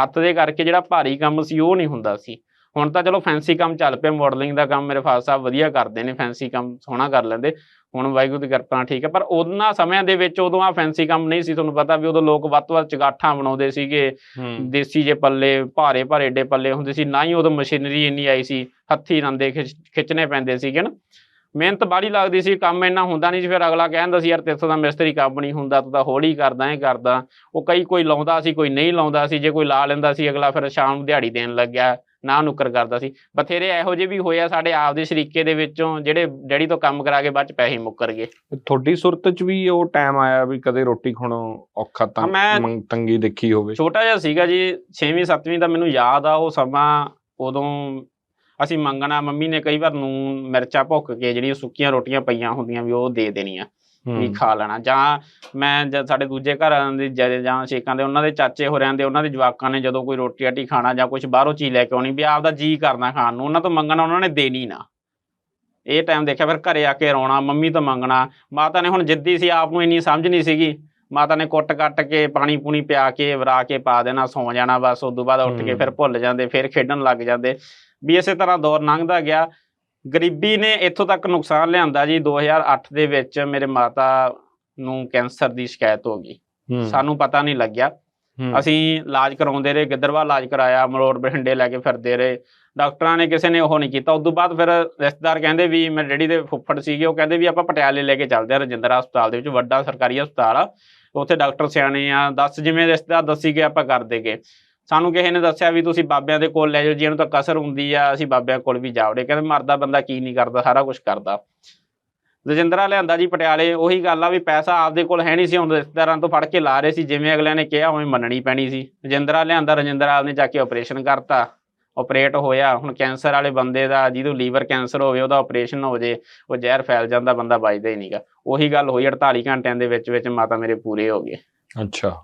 Speaker 1: ਹੱਥ ਦੇ ਕਰਕੇ ਜਿਹੜਾ ਭਾਰੀ ਕੰਮ ਸੀ ਉਹ ਨਹੀਂ ਹੁੰਦਾ ਸੀ। ਹੁਣ ਤਾਂ ਚਲੋ ਫੈਂਸੀ ਕੰਮ ਚੱਲ ਪਿਆ ਮਾਡਲਿੰਗ ਦਾ ਕੰਮ ਮੇਰੇ ਫਾਦਰ ਸਾਹਿਬ ਵਧੀਆ ਕਰਦੇ ਨੇ ਫੈਂਸੀ ਕੰਮ ਸੋਹਣਾ ਕਰ ਲੈਂਦੇ। ਹੁਣ ਵਾਹਿਗੁਰੂ ਦੀ ਕਿਰਪਾ ਠੀਕ ਹੈ ਪਰ ਉਹਨਾਂ ਸਮਿਆਂ ਦੇ ਵਿੱਚ ਉਦੋਂ ਆ ਫੈਂਸੀ ਕੰਮ ਨਹੀਂ ਸੀ ਤੁਹਾਨੂੰ ਪਤਾ ਵੀ ਉਦੋਂ ਲੋਕ ਵੱਧ ਵੱਧ ਚਗਾਠਾਂ ਬਣਾਉਂਦੇ ਸੀਗੇ। ਦੇਸੀ ਜੇ ਪੱਲੇ ਭਾਰੇ ਭਾਰੇ ਏਡੇ ਪੱਲੇ ਹੁੰਦੇ ਸੀ ਨਾ ਹੀ ਉਦੋਂ ਮਸ਼ੀਨਰੀ ਇੰਨੀ ਆਈ ਸੀ ਹੱਥੀ ਰੰਦੇ ਖਿੱਚ- ਖਿੱਚਣੇ ਪੈਂਦੇ ਸੀਗੇ ਨਾ। ਮਿਹਨਤ ਬਾੜੀ ਲੱਗਦੀ ਸੀ ਕੰਮ ਇੰਨਾ ਹੁੰਦਾ ਨਹੀਂ ਸੀ ਫਿਰ ਅਗਲਾ ਕਹਿੰਦਾ ਸੀ ਯਾਰ ਤੇਥੋਂ ਦਾ ਮਿਸਤਰੀ ਕੰਮ ਨਹੀਂ ਹੁੰਦਾ ਤੂੰ ਤਾਂ ਹੌਲੀ ਕਰਦਾ ਇਹ ਕਰਦਾ। ਉਹ ਕਈ ਕੋਈ ਲਾਉਂਦਾ ਸੀ ਕੋਈ ਨਹੀਂ ਲਾਉਂਦਾ ਸੀ ਜੇ ਕੋਈ ਲਾ ਲੈਂਦਾ ਸੀ ਅਗਲਾ ਫਿਰ ਸ਼ਾਮ ਨੂੰ ਦਿਹਾੜੀ ਦੇਣ ਲੱਗਿਆ ਨਾ ਨੁੱਕਰ ਕਰਦਾ ਸੀ। ਬਥੇਰੇ ਇਹੋ ਜਿਹੇ ਵੀ ਹੋਇਆ ਸਾਡੇ ਆਪਦੇ ਸ਼ਰੀਕੇ ਦੇ ਵਿੱਚੋਂ ਜਿਹੜੇ ਡੈਡੀ ਤੋਂ ਕੰਮ ਕਰਾ ਕੇ ਬਾਅਦ ਚ ਪੈਸੇ ਮੁੱਕਰ ਗਏ।
Speaker 2: ਤੁਹਾਡੀ ਸੁਰਤ ਚ ਵੀ ਉਹ ਟਾਈਮ ਆਇਆ ਵੀ ਕਦੇ ਰੋਟੀ ਖਾਣੋਂ ਔਖਾ ਤਾਂ ਤੰਗੀ ਦੇਖੀ ਹੋਵੇ।
Speaker 1: ਛੋਟਾ ਜਿਹਾ ਸੀਗਾ ਜੀ 6ਵੀਂ 7ਵੀਂ ਦਾ ਮੈਨੂੰ ਯਾਦ ਆ ਉਹ ਸਮਾਂ ਉਦੋਂ ਅਸੀਂ ਮੰਗਣਾ ਮੰਮੀ ਨੇ ਕਈ ਵਾਰ ਨੂਨ ਮਿਰਚਾਂ ਭੁੱਕ ਕੇ ਜਿਹੜੀਆਂ ਸੁੱਕੀਆਂ ਰੋਟੀਆਂ ਪਈਆਂ ਹੁੰਦੀਆਂ ਵੀ ਉਹ ਦੇ ਦੇਣੀਆਂ ਵੀ
Speaker 2: ਹੂੰ।
Speaker 1: ਖਾ ਲੈਣਾ। ਜਾਂ ਮੈਂ ਜਦ ਸਾਡੇ ਦੂਜੇ ਘਰਾਂ ਦੇ ਜਦੇ ਜਾਂ ਸ਼ੇਕਾਂ ਦੇ ਉਹਨਾਂ ਦੇ ਚਾਚੇ ਹੋਰਿਆਂ ਦੇ ਉਹਨਾਂ ਦੇ ਜਵਾਕਾਂ ਨੇ ਜਦੋਂ ਕੋਈ ਰੋਟੀ ਆਟੀ ਖਾਣਾ ਜਾਂ ਕੁਝ ਬਾਹਰੋਂ ਚੀਜ਼ ਲੈ ਕੇ ਆਉਣੀ ਵੀ ਆਪਦਾ ਜੀ ਕਰਨਾ ਖਾਣ ਨੂੰ ਉਹਨਾਂ ਤੋਂ ਮੰਗਣਾ ਉਹਨਾਂ ਨੇ ਦੇਣੀ ਨਾ। ਇਹ ਟਾਈਮ ਦੇਖਿਆ ਫਿਰ ਘਰੇ ਆ ਕੇ ਰੋਣਾ ਮੰਮੀ ਤੋਂ ਮੰਗਣਾ ਮਾਤਾ ਨੇ ਹੁਣ ਜਿੱਦੀ ਸੀ ਆਪ ਨੂੰ ਇੰਨੀ ਸਮਝ ਨਹੀਂ ਸੀਗੀ। ਮਾਤਾ ਨੇ ਕੁੱਟ ਕੱਟ ਕੇ ਪਾਣੀ ਪੂਣੀ ਪਿਆ ਕੇ ਵਰਾ ਕੇ ਪਾ ਦੇਣਾ ਸੌਂ ਜਾਣਾ ਬਸ ਉਸ ਤੋਂ ਬਾਅਦ ਉੱਠ ਕੇ। ਫਿਰ ਭੁੱਲ ਜਾਂਦੇ ਫਿਰ ਖੇਡਣ ਲੱਗ ਜਾਂਦੇ। ਵੀ ਇਸੇ ਤਰ੍ਹਾਂ ਦੌਰ ਲੰਘਦਾ ਗਿਆ। ਗਰੀਬੀ ਨੇ ਇੱਥੋਂ ਤੱਕ ਨੁਕਸਾਨ ਲਿਆਂਦਾ ਜੀ 2008 ਦੇ ਵਿੱਚ ਮੇਰੇ ਮਾਤਾ ਨੂੰ ਕੈਂਸਰ ਦੀ ਸ਼ਿਕਾਇਤ ਹੋ ਗਈ। ਸਾਨੂੰ ਪਤਾ ਨਹੀਂ ਲੱਗਿਆ। ਅਸੀਂ ਇਲਾਜ ਕਰਾਉਂਦੇ ਰਹੇ ਗਿੱਦਰਵਾ ਇਲਾਜ ਕਰਾਇਆ ਮਲੋੜ ਬਠਿੰਡੇ ਲੈ ਕੇ ਫਿਰਦੇ ਰਹੇ। ਡਾਕਟਰਾਂ ਨੇ ਕਿਸੇ ਨੇ ਉਹ ਨਹੀਂ ਕੀਤਾ। ਉਸ ਤੋਂ ਬਾਅਦ ਫਿਰ ਰਿਸ਼ਤੇਦਾਰ ਕਹਿੰਦੇ ਵੀ ਮੇਰੇ ਡੈਡੀ ਦੇ ਫੁੱਫੜ ਸੀਗੇ, ਉਹ ਕਹਿੰਦੇ ਵੀ ਆਪਾਂ ਪਟਿਆਲੇ ਲੈ ਕੇ ਚੱਲਦੇ ਆ ਰਜਿੰਦਰਾ ਹਸਪਤਾਲ ਦੇ ਵਿੱਚ, ਵੱਡਾ ਸਰਕਾਰੀ ਹਸਪਤਾਲ ਆ। ਉੱਥੇ ਡਾਕਟਰ ਸਿਆਣੇ ਆ, ਦੱਸ ਜਿਵੇਂ ਰਿਸ਼ਤੇਦਾਰ ਦੱਸੀ ਗਏ ਆਪਾਂ ਕਰ ਦੇਗੇ। ਸਾਨੂੰ ਕਿਸੇ ਨੇ ਦੱਸਿਆ ਵੀ ਤੁਸੀਂ ਬਾਬਿਆਂ ਦੇ ਕੋਲ ਲੈ ਜਾਓ, ਜਿਹਨੂੰ ਤਾਂ ਕਸਰ ਹੁੰਦੀ ਆ, ਅਸੀਂ ਬਾਬਿਆਂ ਕੋਲ ਵੀ ਜਾਵੜੇ ਕਹਿੰਦੇ ਮਰਦਾ ਬੰਦਾ ਕੀ ਨਹੀਂ ਕਰਦਾ, ਸਾਰਾ ਕੁਝ ਕਰਦਾ। ਰਜਿੰਦਰਾ ਲਿਆਂਦਾ ਜੀ ਪਟਿਆਲੇ, ਉਹੀ ਗੱਲ ਆ ਵੀ ਪੈਸਾ ਆਪਦੇ ਕੋਲ ਹੈ ਨਹੀਂ ਸੀ, ਹੁਣ ਰਿਸ਼ਤੇਦਾਰਾਂ ਤੋਂ ਫੜ ਕੇ ਲਾ ਰਹੇ ਸੀ। ਜਿਵੇਂ ਅਗਲਿਆਂ ਨੇ ਕਿਹਾ, ਉਵੇਂ ਮੰਨਣੀ ਪੈਣੀ ਸੀ। ਰਜਿੰਦਰਾ ਲਿਆਂਦਾ, ਰਜਿੰਦਰਾ ਨੇ ਜਾ ਕੇ ਆਪਰੇਸ਼ਨ ਕਰਤਾ। ਆਪਰੇਟ ਹੋਇਆ ਹੁਣ ਕੈਂਸਰ ਵਾਲੇ ਬੰਦੇ ਦਾ ਜਿਹਨੂੰ ਲੀਵਰ ਕੈਂਸਰ ਹੋਵੇ ਉਹਦਾ ਆਪਰੇਸ਼ਨ ਹੋ ਜੇ ਉਹ ਜ਼ਹਿਰ ਫੈਲ ਜਾਂਦਾ ਬੰਦਾ ਬਚਦਾ ਹੀ ਨਹੀਂਗਾ ਉਹੀ ਗੱਲ ਹੋਈ 48 ਘੰਟਿਆਂ ਦੇ ਵਿੱਚ ਵਿੱਚ ਮਾਤਾ ਮੇਰੇ ਪੂਰੇ ਹੋ ਗਏ।
Speaker 2: ਅੱਛਾ।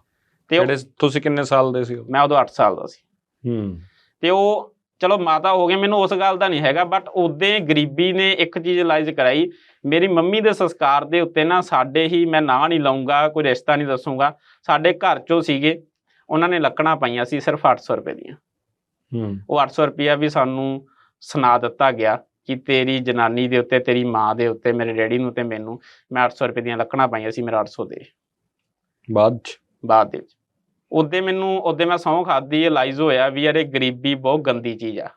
Speaker 1: ਤੇ
Speaker 2: ਕਿਹੜੇ ਤੁਸੀਂ ਕਿੰਨੇ ਸਾਲ ਦੇ ਸੀ
Speaker 1: ਮੈਂ ਉਦੋਂ 8 ਸਾਲ ਦਾ ਸੀ।
Speaker 2: ਹੂੰ।
Speaker 1: ਤੇ ਉਹ ਚਲੋ ਮਾਤਾ ਹੋ ਗਏ ਮੈਨੂੰ ਉਸ ਗੱਲ ਦਾ ਨਹੀਂ ਹੈਗਾ ਬਟ ਉਦੋਂ ਗਰੀਬੀ ਨੇ ਇੱਕ ਚੀਜ਼ ਰਿਅਲਾਈਜ਼ ਕਰਾਈ। ਮੇਰੀ ਮੰਮੀ ਦੇ ਸੰਸਕਾਰ ਦੇ ਉੱਤੇ ਨਾ ਸਾਡੇ ਹੀ ਮੈਂ ਨਾਂ ਨਹੀਂ ਲਾਉਂਗਾ ਕੋਈ ਰਿਸ਼ਤਾ ਨਹੀਂ ਦੱਸੂਗਾ। ਸਾਡੇ ਘਰ ਚੋਂ ਸੀਗੇ ਉਹਨਾਂ ਨੇ ਲੱਕੜਾਂ ਪਾਈਆਂ ਸੀ ਸਿਰਫ 800 ਰੁਪਏ ਦੀਆਂ। ਉਹ 800 ਰੁਪਿਆ ਵੀ ਸਾਨੂੰ ਸੁਣਾ ਦਿੱਤਾ ਗਿਆ ਕਿ ਤੇਰੀ ਜਨਾਨੀ ਦੇ ਉੱਤੇ ਤੇਰੀ ਮਾਂ ਦੇ ਉੱਤੇ ਮੇਰੇ ਡੈਡੀ ਨੂੰ ਤੇ ਮੈਨੂੰ ਮੈਂ 800 ਰੁਪਏ ਦੀਆਂ ਲੱਕੜਾਂ ਪਾਈਆਂ ਸੀ ਮੇਰਾ 800 ਦੇ।
Speaker 2: ਬਾਅਦ ਚ?
Speaker 1: ਬਾਅਦ ਦੇ ਵਿੱਚ। ਉਹਦੇ ਮੈਨੂੰ ਉਹਦੇ ਮੈਂ ਸਹੁੰ ਖਾਦੀ ਰਿਅਲਾਈਜ਼ ਹੋਇਆ ਵੀ ਯਾਰ ਇਹ ਗਰੀਬੀ ਬਹੁਤ ਗੰਦੀ ਚੀਜ਼ ਆ।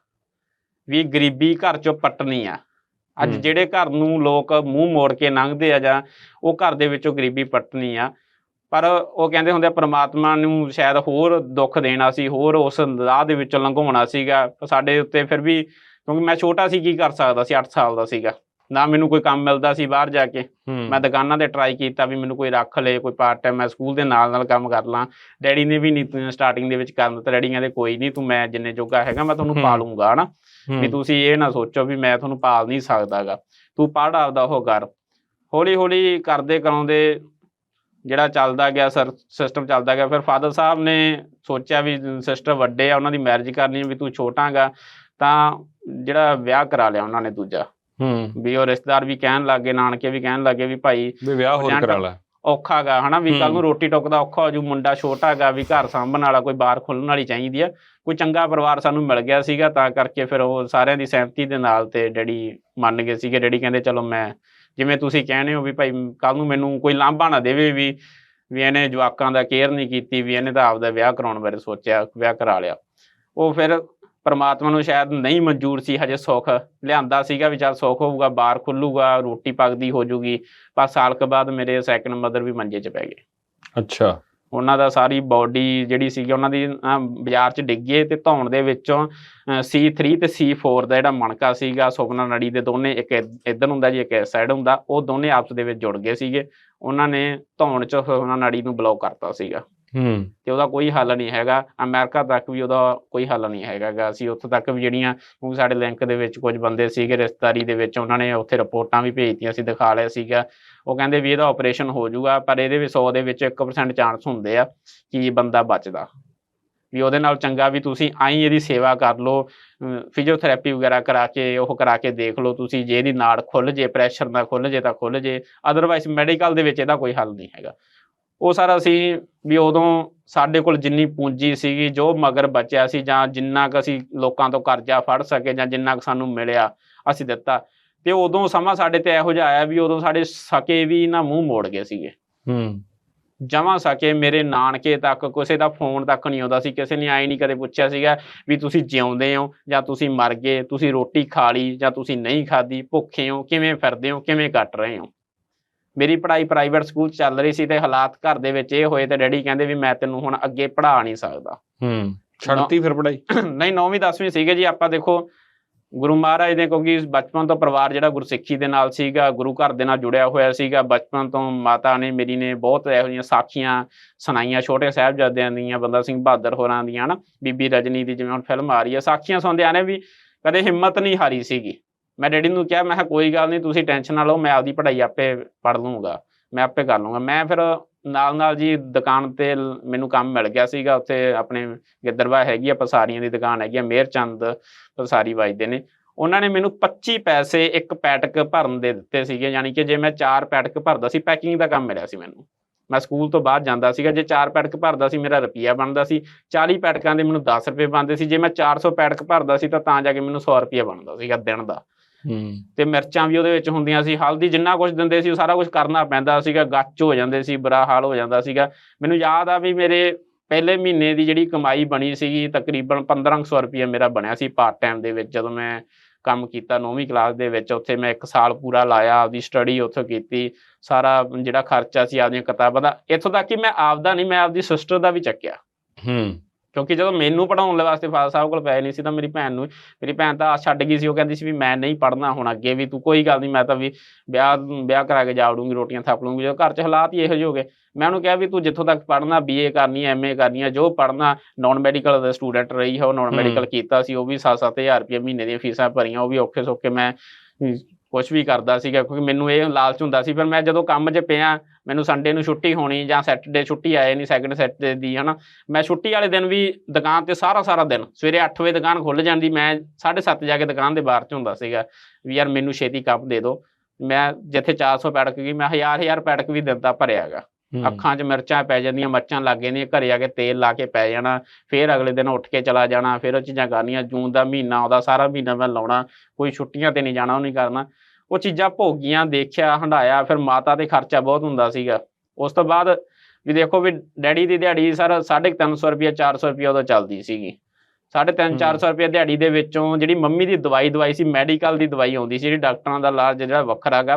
Speaker 1: ਵੀ ਗਰੀਬੀ ਘਰ ਚੋਂ ਪੱਟਣੀ ਆ। ਅੱਜ। ਜਿਹੜੇ ਘਰ ਨੂੰ ਲੋਕ ਮੂੰਹ ਮੋੜ ਕੇ ਲੰਘਦੇ ਆ ਜਾਂ ਉਹ ਘਰ ਦੇ ਵਿੱਚੋਂ ਗਰੀਬੀ ਪੱਟਣੀ ਆ ਪਰ ਉਹ ਕਹਿੰਦੇ ਹੁੰਦੇ ਆ ਪ੍ਰਮਾਤਮਾ ਨੂੰ ਸ਼ਾਇਦ ਹੋਰ ਦੁੱਖ ਦੇਣਾ ਸੀ ਹੋਰ ਉਸ ਰਾਹ ਦੇ ਵਿੱਚੋਂ ਲੰਘਾਉਣਾ ਸੀਗਾ। ਸਾਡੇ ਉੱਤੇ ਫਿਰ ਵੀ ਕਿਉਂਕਿ ਮੈਂ ਛੋਟਾ ਸੀ ਕੀ ਕਰ ਸਕਦਾ ਸੀ? 8 ਸਾਲ ਦਾ ਸੀਗਾ। ਨਾ ਮੈਨੂੰ ਕੋਈ ਕੰਮ ਮਿਲਦਾ ਸੀ ਬਾਹਰ ਜਾ ਕੇ। ਮੈਂ ਦੁਕਾਨਾਂ ਤੇ ਟਰਾਈ ਕੀਤਾ ਵੀ ਮੈਨੂੰ ਕੋਈ ਰੱਖ ਲੇ ਕੋਈ ਪਾਰਟ ਟਾਈਮ ਮੈਂ ਸਕੂਲ ਦੇ ਨਾਲ ਨਾਲ ਕੰਮ ਕਰ ਲਾਂ। ਡੈਡੀ ਨੇ ਵੀ ਨਹੀਂ ਸਟਾਰਟਿੰਗ ਦੇ ਵਿੱਚ ਕਰਨ ਦਿੱਤਾ। ਡੈਡੀ ਕਹਿੰਦੇ ਕੋਈ ਨਹੀਂ ਤੂੰ ਮੈਂ ਜਿੰਨੇ ਜੋਗਾ ਹੈਗਾ ਮੈਂ ਤੁਹਾਨੂੰ। ਪਾਲੂੰਗਾ ਹਨਾ? ਵੀ ਤੁਸੀਂ ਇਹ ਨਾ ਸੋਚੋ ਵੀ ਮੈਂ ਤੁਹਾਨੂੰ ਪਾਲ ਨਹੀਂ ਸਕਦਾਗਾ। ਤੂੰ ਪੜ੍ਹ ਆਪਦਾ ਉਹ ਕਰ। ਹੌਲੀ ਹੌਲੀ ਕਰਦੇ ਕਰਾਉਂਦੇ ਜਿਹੜਾ ਚੱਲਦਾ ਗਿਆ ਸਰ ਸਿਸਟਮ ਚੱਲਦਾ ਗਿਆ ਫਿਰ ਫਾਦਰ ਸਾਹਿਬ ਨੇ ਸੋਚਿਆ ਵੀ ਸਿਸਟਰ ਵੱਡੇ ਆ ਉਹਨਾਂ ਦੀ ਮੈਰਿਜ ਕਰਨੀ ਵੀ ਤੂੰ ਛੋਟਾਗਾ ਤਾਂ ਜਿਹੜਾ ਵਿਆਹ ਕਰਾ ਲਿਆ ਉਹਨਾਂ ਨੇ ਦੂਜਾ।
Speaker 2: ਹੂੰ।
Speaker 1: ਵੀ ਉਹ ਰਿਸ਼ਤੇਦਾਰ ਵੀ ਕਹਿਣ ਲੱਗੇ ਨਾਨਕੇ ਵੀ ਕਹਿਣ ਲੱਗੇ ਵੀ ਭਾਈ
Speaker 2: ਵੀ ਵਿਆਹ ਹੋਰ ਕਰਾ ਲੈ।
Speaker 1: ਔਖਾ ਗਾ ਹਨਾ? ਵੀ ਕੱਲ। ਨੂੰ ਰੋਟੀ ਟੁੱਕ ਦਾ ਔਖਾ ਹੋ ਜੂ ਮੁੰਡਾ ਛੋਟਾ ਗਾ ਵੀ ਘਰ ਸਾਂਭਣ ਵਾਲਾ ਕੋਈ ਬਾਹਰ ਖੁੱਲਣ ਵਾਲੀ ਚਾਹੀਦੀ ਆ। ਕੋਈ ਚੰਗਾ ਪਰਿਵਾਰ ਸਾਨੂੰ ਮਿਲ ਗਿਆ ਸੀਗਾ ਤਾਂ ਕਰਕੇ ਫਿਰ ਉਹ ਸਾਰਿਆਂ ਦੀ ਸਹਿਮਤੀ ਦੇ ਨਾਲ ਤੇ ਡੈਡੀ ਮੰਨ ਗਏ ਸੀਗੇ ਡੈਡੀ ਕਹਿੰਦੇ ਚਲੋ ਮੈਂ ਜਿਵੇਂ ਤੁਸੀਂ ਕਹਿੰਦੇ ਹੋ ਵੀ ਭਾਈ ਕੱਲ ਨੂੰ ਮੈਨੂੰ ਕੋਈ ਲਾਂਭਾ ਨਾ ਦੇਵੇ ਵੀ ਵੀ ਇਹਨੇ ਜਵਾਕਾਂ ਦਾ ਕੇਅਰ ਨਹੀਂ ਕੀਤੀ, ਵੀ ਇਹਨੇ ਤਾਂ ਆਪਦਾ ਵਿਆਹ ਕਰਾਉਣ ਬਾਰੇ ਸੋਚਿਆ, ਵਿਆਹ ਕਰਾ ਲਿਆ। ਉਹ ਫਿਰ ਪਰਮਾਤਮਾ ਨੂੰ ਸ਼ਾਇਦ ਨਹੀਂ ਮਨਜ਼ੂਰ ਸੀ, ਹਜੇ ਸੁੱਖ ਲਿਆਂਦਾ ਸੀਗਾ ਵੀ ਚੱਲ ਸੁੱਖ ਹੋਊਗਾ, ਬਾਹਰ ਖੁੱਲੂਗਾ, ਰੋਟੀ ਪੱਕਦੀ ਹੋ ਜੂਗੀ ਪਰ ਸਾਲ ਕੁ ਬਾਅਦ ਮੇਰੇ ਸੈਕੰਡ ਮਦਰ ਵੀ ਮੰਜੇ 'ਚ ਪੈ ਗਏ।
Speaker 2: ਅੱਛਾ।
Speaker 1: ਉਹਨਾਂ ਦਾ ਸਾਰੀ ਬਾਡੀ ਜਿਹੜੀ ਸੀਗੀ, ਉਹਨਾਂ ਦੀ ਬਾਜ਼ਾਰ 'ਚ ਡਿੱਗੇ ਤੇ ਧੌਣ ਦੇ ਵਿੱਚੋਂ C3 ਤੇ C4 ਦਾ ਜਿਹੜਾ ਮਣਕਾ ਸੀਗਾ ਸੁਪਨਾ ਨੜੀ ਦੇ ਦੋਨੇ ਇੱਕ ਇਧ- ਇੱਧਰ ਹੁੰਦਾ ਜੀ, ਇੱਕ ਇਸ ਸਾਈਡ ਹੁੰਦਾ, ਉਹ ਦੋਨੇ ਆਪਸ ਦੇ ਵਿੱਚ ਜੁੜ ਗਏ ਸੀਗੇ। ਉਹਨਾਂ ਨੇ ਧੌਣ 'ਚ ਉਹਨਾਂ ਨੜੀ ਨੂੰ ਬਲੌਕ ਕਰਤਾ ਸੀਗਾ।
Speaker 2: ਹੂੰ।
Speaker 1: ਤੇ ਉਹਦਾ ਕੋਈ ਹੱਲ ਨਹੀਂ ਹੈਗਾ। ਅਮਰੀਕਾ ਤੱਕ ਵੀ ਉਹਦਾ ਕੋਈ ਹੱਲ ਨਹੀਂ ਹੈਗਾ ਅਸੀਂ ਉੱਥੇ ਤੱਕ ਵੀ ਜਿਹੜੀਆਂ ਕਿਉਂਕਿ ਸਾਡੇ ਲਿੰਕ ਦੇ ਵਿੱਚ ਕੁਝ ਬੰਦੇ ਸੀਗੇ, ਰਿਸ਼ਤੇਦਾਰੀ ਦੇ ਵਿੱਚ, ਉਹਨਾਂ ਨੇ ਉੱਥੇ ਰਿਪੋਰਟਾਂ ਵੀ ਭੇਜਤੀਆਂ ਸੀ, ਦਿਖਾ ਲਿਆ ਸੀਗਾ। ਉਹ ਕਹਿੰਦੇ ਵੀ ਇਹਦਾ ਆਪਰੇਸ਼ਨ ਹੋ ਜਾਊਗਾ, ਪਰ ਇਹਦੇ ਵਿੱਚ 100 ਦੇ ਵਿੱਚ 1% ਚਾਂਸ ਹੁੰਦੇ ਆ ਕਿ ਬੰਦਾ ਬਚਦਾ। ਵੀ ਉਹਦੇ ਨਾਲ ਚੰਗਾ ਵੀ ਤੁਸੀਂ ਆਈ ਇਹਦੀ ਸੇਵਾ ਕਰ ਲਓ ਫਿਜ਼ੀਓਥੈਰੇਪੀ ਵਗੈਰਾ ਕਰਾ ਕੇ, ਉਹ ਕਰਾ ਕੇ ਦੇਖ ਲਓ ਤੁਸੀਂ, ਜੇ ਇਹਦੀ ਨਾੜ ਖੁੱਲ ਜੇ ਪ੍ਰੈਸ਼ਰ ਨਾ ਖੁੱਲ ਜੇ ਤਾਂ ਖੁੱਲ ਜੇ। ਅਦਰਵਾਈਜ਼ ਮੈਡੀਕਲ ਦੇ ਵਿੱਚ ਇਹਦਾ ਕੋਈ ਹੱਲ ਨਹੀਂ ਹੈਗਾ। ਉਹ ਸਾਰਾ ਅਸੀਂ ਵੀ ਉਦੋਂ ਸਾਡੇ ਕੋਲ ਜਿੰਨੀ ਪੂੰਜੀ ਸੀਗੀ ਜੋ ਮਗਰ ਬਚਿਆ ਸੀ ਜਾਂ ਜਿੰਨਾ ਕੁ ਅਸੀਂ ਲੋਕਾਂ ਤੋਂ ਕਰਜ਼ਾ ਫੜ ਸਕੇ ਜਾਂ ਜਿੰਨਾ ਕੁ ਸਾਨੂੰ ਮਿਲਿਆ ਅਸੀਂ ਦਿੱਤਾ। ਤੇ ਉਦੋਂ ਸਮਾਂ ਸਾਡੇ ਤੇ ਇਹੋ ਜਿਹਾ ਆਇਆ ਵੀ ਉਦੋਂ ਸਾਡੇ ਸਕੇ ਵੀ ਨਾ ਮੂੰਹ ਮੋੜ ਗਏ ਸੀਗੇ।
Speaker 2: ਹੂੰ।
Speaker 1: ਜਮਾਂ ਸਕੇ ਮੇਰੇ ਨਾਨਕੇ ਤੱਕ ਕਿਸੇ ਦਾ ਫੋਨ ਤੱਕ ਨਹੀਂ ਆਉਂਦਾ ਸੀ ਕਿਸੇ ਨੇ ਆਈ ਨਹੀਂ ਕਦੇ ਪੁੱਛਿਆ ਸੀਗਾ ਵੀ ਤੁਸੀਂ ਜਿਉਂਦੇ ਹੋ ਜਾਂ ਤੁਸੀਂ ਮਰ ਗਏ ਤੁਸੀਂ ਰੋਟੀ ਖਾ ਲਈ ਜਾਂ ਤੁਸੀਂ ਨਹੀਂ ਖਾਧੀ ਭੁੱਖੇ ਹੋ ਕਿਵੇਂ ਫਿਰਦੇ ਹੋ ਕਿਵੇਂ ਕੱਟ ਰਹੇ ਹੋ? ਮੇਰੀ ਪੜ੍ਹਾਈ ਪ੍ਰਾਈਵੇਟ ਸਕੂਲ ਚੱਲ ਰਹੀ ਸੀ ਤੇ ਹਾਲਾਤ ਘਰ ਦੇ ਵਿੱਚ ਇਹ ਹੋਏ ਤੇ ਡੈਡੀ ਕਹਿੰਦੇ ਵੀ ਮੈਂ ਤੈਨੂੰ ਹੁਣ ਅੱਗੇ ਪੜ੍ਹਾ ਨਹੀਂ ਸਕਦਾ।
Speaker 2: ਹੂੰ ਛੱਡਤੀ ਫਿਰ ਪੜਾਈ
Speaker 1: ਨਹੀਂ 9ਵੀਂ 10ਵੀਂ ਸੀਗੇ ਜੀ ਆਪਾਂ ਦੇਖੋ ਗੁਰੂ ਮਹਾਰਾਜ ਦੇ ਕਿਉਂਕਿ ਬਚਪਨ ਤੋਂ ਪਰਿਵਾਰ ਜਿਹੜਾ ਗੁਰਸਿੱਖੀ ਦੇ ਨਾਲ ਸੀਗਾ ਗੁਰੂ ਘਰ ਦੇ ਨਾਲ ਜੁੜਿਆ ਹੋਇਆ ਸੀਗਾ ਬਚਪਨ ਤੋਂ ਮਾਤਾ ਨੇ ਮੇਰੀ ਨੇ ਬਹੁਤ ਇਹੋ ਜਿਹੀਆਂ ਸਾਖੀਆਂ ਸੁਣਾਈਆਂ ਛੋਟੇ ਸਾਹਿਬਜ਼ਾਦਿਆਂ ਦੀਆਂ ਬੰਦਾ ਸਿੰਘ ਬਹਾਦਰ ਹੋਰਾਂ ਦੀਆਂ ਹਨਾ ਬੀਬੀ ਰਜਨੀ ਦੀ ਜਿਵੇਂ ਹੁਣ ਫਿਲਮ ਆ ਰਹੀ ਹੈ ਸਾਖੀਆਂ ਸੁਣਦਿਆਂ ਨੇ ਵੀ ਕਦੇ ਹਿੰਮਤ ਨਹੀਂ ਹਾਰੀ ਸੀਗੀ। ਮੈਂ ਡੈਡੀ ਨੂੰ ਕਿਹਾ, ਮੈਂ ਕਿਹਾ, ਕੋਈ ਗੱਲ ਨਹੀਂ ਤੁਸੀਂ ਟੈਨਸ਼ਨ ਨਾ ਲਓ, ਮੈਂ ਆਪਦੀ ਪੜ੍ਹਾਈ ਆਪੇ ਪੜ੍ਹ ਲੂੰਗਾ ਮੈਂ ਆਪੇ ਕਰ ਲੂੰਗਾ ਮੈਂ ਫਿਰ ਨਾਲ ਨਾਲ ਜੀ ਦੁਕਾਨ ਤੇ ਮੈਨੂੰ ਕੰਮ ਮਿਲ ਗਿਆ ਸੀਗਾ, ਉੱਥੇ ਆਪਣੇ ਗਿੱਦਰਵਾ ਹੈਗੀ ਆ, ਪਸਾਰੀਆਂ ਦੀ ਦੁਕਾਨ ਹੈਗੀ ਆ ਮੇਰਚੰਦ ਪਸਾਰੀ ਵੱਜਦੇ ਨੇ। ਉਹਨਾਂ ਨੇ ਮੈਨੂੰ 25 ਪੈਸੇ ਇੱਕ ਪੈਟਕ ਭਰਨ ਦੇ ਦਿੱਤੇ ਸੀਗੇ, ਯਾਨੀ ਕਿ ਜੇ ਮੈਂ ਚਾਰ ਪੈਟਕ ਭਰਦਾ ਸੀ, ਪੈਕਿੰਗ ਦਾ ਕੰਮ ਮਿਲਿਆ ਸੀ ਮੈਨੂੰ। ਮੈਂ ਸਕੂਲ ਤੋਂ ਬਾਅਦ ਜਾਂਦਾ ਸੀਗਾ, ਜੇ ਚਾਰ ਪੈਟਕ ਭਰਦਾ ਸੀ, ਮੇਰਾ ਰੁਪਈਆ ਬਣਦਾ ਸੀ। 40 ਪੈਟਕਾਂ ਦੇ ਮੈਨੂੰ 10 ਰੁਪਏ ਬਣਦੇ ਸੀ, ਜੇ ਮੈਂ 400 ਪੈਟਕ ਭਰਦਾ ਸੀ, ਤਾਂ ਤਾਂ ਜਾ ਕੇ ਮੈਨੂੰ 100 ਰੁਪਈਆ ਬਣਦਾ ਸੀਗਾ ਦਿਨ ਦਾ। ਤੇ ਮਿਰਚਾਂ ਵੀ ਉਹਦੇ ਵਿੱਚ ਹੁੰਦੀਆਂ ਸੀ ਹਲਦੀ ਜਿੰਨਾ ਕੁਝ ਦਿੰਦੇ ਸੀ ਉਹ ਸਾਰਾ ਕੁਝ ਕਰਨਾ ਪੈਂਦਾ ਸੀਗਾ ਗੱਚ ਹੋ ਜਾਂਦੇ ਸੀ ਬੁਰਾ ਹਾਲ ਹੋ ਜਾਂਦਾ ਸੀਗਾ। ਮੈਨੂੰ ਯਾਦ ਆ ਵੀ ਮੇਰੇ ਪਹਿਲੇ ਮਹੀਨੇ ਦੀ ਜਿਹੜੀ ਕਮਾਈ ਬਣੀ ਸੀਗੀ ਤਕਰੀਬਨ 1500 ਰੁਪਏ ਮੇਰਾ ਬਣਿਆ ਸੀ ਪਾਰਟ ਟਾਈਮ ਦੇ ਵਿੱਚ ਜਦੋਂ ਮੈਂ ਕੰਮ ਕੀਤਾ 9ਵੀਂ ਕਲਾਸ ਦੇ ਵਿੱਚ ਉੱਥੇ ਮੈਂ 1 ਸਾਲ ਪੂਰਾ ਲਾਇਆ ਆਪਦੀ ਸਟੱਡੀ ਉੱਥੇ ਕੀਤੀ ਸਾਰਾ ਜਿਹੜਾ ਖਰਚਾ ਸੀ ਆਪਦੀਆਂ ਕਿਤਾਬਾਂ ਦਾ ਇੱਥੋਂ ਤੱਕ ਕਿ ਮੈਂ ਆਪਦਾ ਨਹੀਂ ਮੈਂ ਆਪਦੀ ਸਿਸਟਰ ਦਾ ਵੀ ਚੱਕਿਆ।
Speaker 2: ਹੂੰ।
Speaker 1: ਕਿਉਂਕਿ ਜਦੋਂ ਮੈਨੂੰ ਪੜਾਉਣ ਵਾਸਤੇ ਫਾਦਰ ਸਾਹਿਬ ਕੋਲ ਪੈਸੇ ਨਹੀਂ ਸੀ ਤਾਂ ਮੇਰੀ ਭੈਣ ਨੂੰ ਮੇਰੀ ਭੈਣ ਤਾਂ ਛੱਡ ਗਈ ਸੀ ਉਹ ਕਹਿੰਦੀ ਸੀ ਵੀ ਮੈਂ ਨਹੀਂ ਪੜਨਾ ਹੁਣ ਅੱਗੇ ਵੀ ਤੂੰ ਕੋਈ ਗੱਲ ਨਹੀਂ ਮੈਂ ਤਾਂ ਵੀ ਵਿਆਹ ਵਿਆਹ ਕਰਾ ਕੇ ਜਾ ਵੜੂੰਗੀ ਰੋਟੀਆਂ ਥਾਪ ਲੂੰਗੀ ਜਦੋਂ ਘਰ 'ਚ ਹਾਲਾਤ ਹੀ ਇਹੋ ਜਿਹੇ ਹੋ ਗਏ ਮੈਂ ਉਹਨੂੰ ਕਿਹਾ ਵੀ ਤੂੰ ਜਿੱਥੋਂ ਤੱਕ ਪੜਨਾ ਬੀਏ ਕਰਨੀ ਐਮਏ ਕਰਨੀ ਹੈ ਜੋ ਪੜਨਾ ਨਾਨ ਮੈਡੀਕਲ ਦਾ ਸਟੂਡੈਂਟ ਰਹੀ ਹੈ ਉਹ ਨਾਨ। ਮੈਡੀਕਲ ਕੀਤਾ ਸੀ ਉਹ ਵੀ 7-7000 ਰੁਪਏ ਮਹੀਨੇ ਦੀਆਂ ਫੀਸਾਂ ਭਰੀਆਂ ਉਹ ਵੀ ਔਖੇ ਸੌਖੇ ਮੈਂ ਕੁਝ ਵੀ ਕਰਦਾ ਸੀਗਾ ਕਿਉਂਕਿ ਮੈਨੂੰ ਇਹ ਲਾਲਚ ਹੁੰਦਾ ਸੀ ਫਿਰ ਮੈਂ ਜਦੋਂ ਕੰਮ 'ਚ ਪਿਆ ਮੈਨੂੰ ਸੰਡੇ ਨੂੰ ਛੁੱਟੀ ਹੋਣੀ ਜਾਂ ਸੈਟਰਡੇ ਛੁੱਟੀ ਆਏ ਨਹੀਂ ਸੈਕਿੰਡ ਸੈਟਰਡੇ ਦੀ ਹਨਾ। ਮੈਂ ਛੁੱਟੀ ਵਾਲੇ ਦਿਨ ਵੀ ਦੁਕਾਨ ਤੇ ਸਾਰਾ ਸਾਰਾ ਦਿਨ ਸਵੇਰੇ 8 ਵਜੇ ਦੁਕਾਨ ਖੁੱਲ ਜਾਂਦੀ ਮੈਂ 7:30 ਜਾ ਕੇ ਦੁਕਾਨ ਦੇ ਬਾਹਰ 'ਚ ਹੁੰਦਾ ਸੀਗਾ ਵੀ ਯਾਰ ਮੈਨੂੰ ਛੇਤੀ ਕੰਮ ਦੇ ਦਿਓ ਮੈਂ ਜਿੱਥੇ 400 ਪੈੜਕ ਗਈ ਮੈਂ ਹਜ਼ਾਰ ਹਜ਼ਾਰ ਪੈੜਕ ਵੀ ਦਿੰਦਾ ਭਰਿਆਗਾ। ਅੱਖਾਂ 'ਚ ਮਿਰਚਾਂ ਪੈ ਜਾਂਦੀਆਂ ਮੱਚਾਂ ਲੱਗ ਜਾਂਦੀਆਂ ਘਰੇ ਆ ਕੇ ਤੇਲ ਲਾ ਕੇ ਪੈ ਜਾਣਾ ਫਿਰ ਅਗਲੇ ਦਿਨ ਉੱਠ ਕੇ ਚਲਾ ਜਾਣਾ ਫਿਰ ਉਹ ਚੀਜ਼ਾਂ ਕਰਨੀਆਂ ਜੂਨ ਦਾ ਮਹੀਨਾ ਆਉਂਦਾ ਸਾਰਾ ਮਹੀਨਾ ਮੈਂ ਲਾਉਣਾ ਕੋਈ ਛੁੱਟੀਆਂ ਤੇ ਨਹੀਂ ਜਾਣਾ ਉਹ ਨਹੀਂ ਕਰਨਾ। ਉਹ ਚੀਜ਼ਾਂ ਭੋਗੀਆਂ ਦੇਖਿਆ ਹੰਡਾਇਆ ਫਿਰ ਮਾਤਾ ਤੇ ਖਰਚਾ ਬਹੁਤ ਹੁੰਦਾ ਸੀਗਾ। ਉਸ ਤੋਂ ਬਾਅਦ ਵੀ ਦੇਖੋ ਵੀ ਡੈਡੀ ਦੀ ਦਿਹਾੜੀ ਸਰ 350 ਰੁਪਏ 400 ਰੁਪਏ ਉਦੋਂ ਚੱਲਦੀ ਸੀਗੀ। 350
Speaker 2: ਹੂੰ।
Speaker 1: 400 ਰੁਪਏ ਦਿਹਾੜੀ ਦੇ ਵਿੱਚੋਂ ਜਿਹੜੀ ਮੰਮੀ ਦੀ ਦਵਾਈ ਦਵਾਈ ਸੀ ਮੈਡੀਕਲ ਦੀ ਦਵਾਈ ਆਉਂਦੀ ਸੀ ਜਿਹੜੀ ਡਾਕਟਰਾਂ ਦਾ ਇਲਾਜ ਜਿਹੜਾ ਵੱਖਰਾ ਗਾ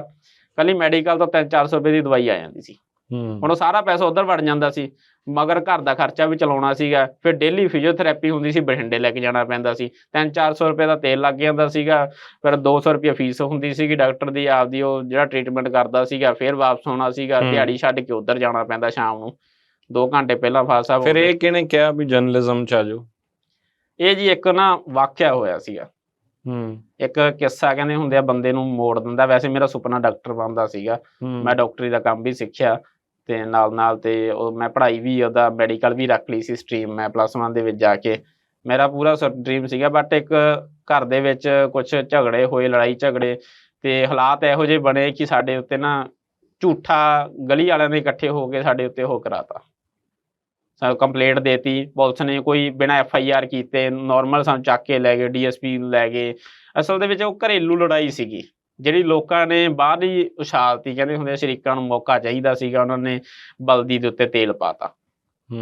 Speaker 1: ਕੱਲੀ ਮੈਡੀਕਲ ਤੋਂ 3-400 ਰੁਪਏ ਦੀ ਦਵਾਈ ਆ ਜਾਂਦੀ ਸੀ। ਹੁਣ ਉਹ ਸਾਰਾ ਪੈਸਾ ਉਧਰ ਵੜ ਜਾਂਦਾ ਸੀ ਮਗਰ ਘਰ ਦਾ ਖਰਚਾ ਵੀ ਚਲਾਉਣਾ ਸੀਗਾ ਫਿਰ ਡੇਲੀ ਫਿਜ਼ੀਓਥੈਰੇਪੀ ਹੁੰਦੀ ਸੀ ਬਠਿੰਡੇ ਲੈ ਕੇ ਜਾਣਾ ਪੈਂਦਾ ਸੀ। 3-400 ਰੁਪਏ ਦਾ ਤੇਲ ਲੱਗ ਜਾਂਦਾ ਸੀਗਾ ਫਿਰ 200 ਰੁਪਏ ਫੀਸ ਹੁੰਦੀ ਸੀਗੀ ਡਾਕਟਰ ਦੀ ਆਪਦੀ ਉਹ ਜਿਹੜਾ ਟ੍ਰੀਟਮੈਂਟ ਕਰਦਾ ਸੀਗਾ ਫਿਰ ਵਾਪਸ ਆਉਣਾ ਸੀਗਾ। ਦਿਹਾੜੀ ਛੱਡ ਕੇ ਉਧਰ ਜਾਣਾ ਪੈਂਦਾ ਸ਼ਾਮ ਨੂੰ। 2 ਘੰਟੇ ਪਹਿਲਾਂ ਸਾਹਿਬ
Speaker 2: ਫਿਰ। ਇਹ ਕਿਹਨੇ ਕਿਹਾ ਵੀ ਜਰਨਲਿਜ਼ਮ ਚ ਆ ਜਾਓ?
Speaker 1: ਇਹ ਜੀ ਇੱਕ ਨਾ ਵਾਕਿਆ ਹੋਇਆ ਸੀਗਾ।
Speaker 2: ਹੂੰ।
Speaker 1: ਇੱਕ ਕਿੱਸਾ ਕਹਿੰਦੇ ਹੁੰਦੇ ਆ ਬੰਦੇ ਨੂੰ ਮੋੜ ਦਿੰਦਾ। ਵੈਸੇ ਮੇਰਾ ਸੁਪਨਾ ਡਾਕਟਰ ਬਣਦਾ ਸੀਗਾ। ਮੈਂ ਡਾਕਟਰੀ ਦਾ ਕੰਮ ਵੀ ਸਿੱਖਿਆ। ਤੇ ਨਾਲ ਨਾਲ ਤੇ ਉਹ ਮੈਂ ਪੜ੍ਹਾਈ ਵੀ ਉਹਦਾ ਮੈਡੀਕਲ ਵੀ ਰੱਖ ਲਈ ਸੀ ਸਟਰੀਮ ਮੈਂ ਪਲੱਸ 1 ਦੇ ਵਿੱਚ ਜਾ ਕੇ। ਮੇਰਾ ਪੂਰਾ ਡ੍ਰੀਮ ਸੀਗਾ ਬਟ ਇੱਕ ਘਰ ਦੇ ਵਿੱਚ ਕੁਝ ਝਗੜੇ ਹੋਏ, ਲੜਾਈ ਝਗੜੇ ਤੇ ਹਾਲਾਤ ਇਹੋ ਜਿਹੇ ਬਣੇ ਕਿ ਸਾਡੇ ਉੱਤੇ ਨਾ ਝੂਠਾ ਗਲੀ ਵਾਲਿਆਂ ਨੇ ਇਕੱਠੇ ਹੋ ਕੇ ਸਾਡੇ ਉੱਤੇ ਉਹ ਕਰਾਤਾ। ਸਾਨੂੰ ਕੰਪਲੇਂਟ ਦੇਤੀ, ਪੁਲਿਸ ਨੇ ਕੋਈ ਬਿਨਾਂ ਐਫ ਆਈ ਆਰ ਕੀਤੇ ਨਾਰਮਲ ਸਾਨੂੰ ਚੱਕ ਕੇ ਲੈ ਗਏ ਡੀਐਸਪੀ ਲੈ ਗਏ। ਅਸਲ ਦੇ ਵਿੱਚ ਉਹ ਘਰੇਲੂ ਲੜਾਈ ਸੀਗੀ। ਜਿਹੜੀ ਲੋਕਾਂ ਨੇ ਬਾਹਰ ਹੀ ਉਛਾਲਤੀ ਕਹਿੰਦੇ ਹੁੰਦੇ ਸ਼ਰੀਕਾਂ ਨੂੰ ਮੌਕਾ ਚਾਹੀਦਾ ਸੀਗਾ ਉਹਨਾਂ ਨੇ ਬਲਦੀ ਦੇ ਉੱਤੇ ਤੇਲ ਪਾਤਾ।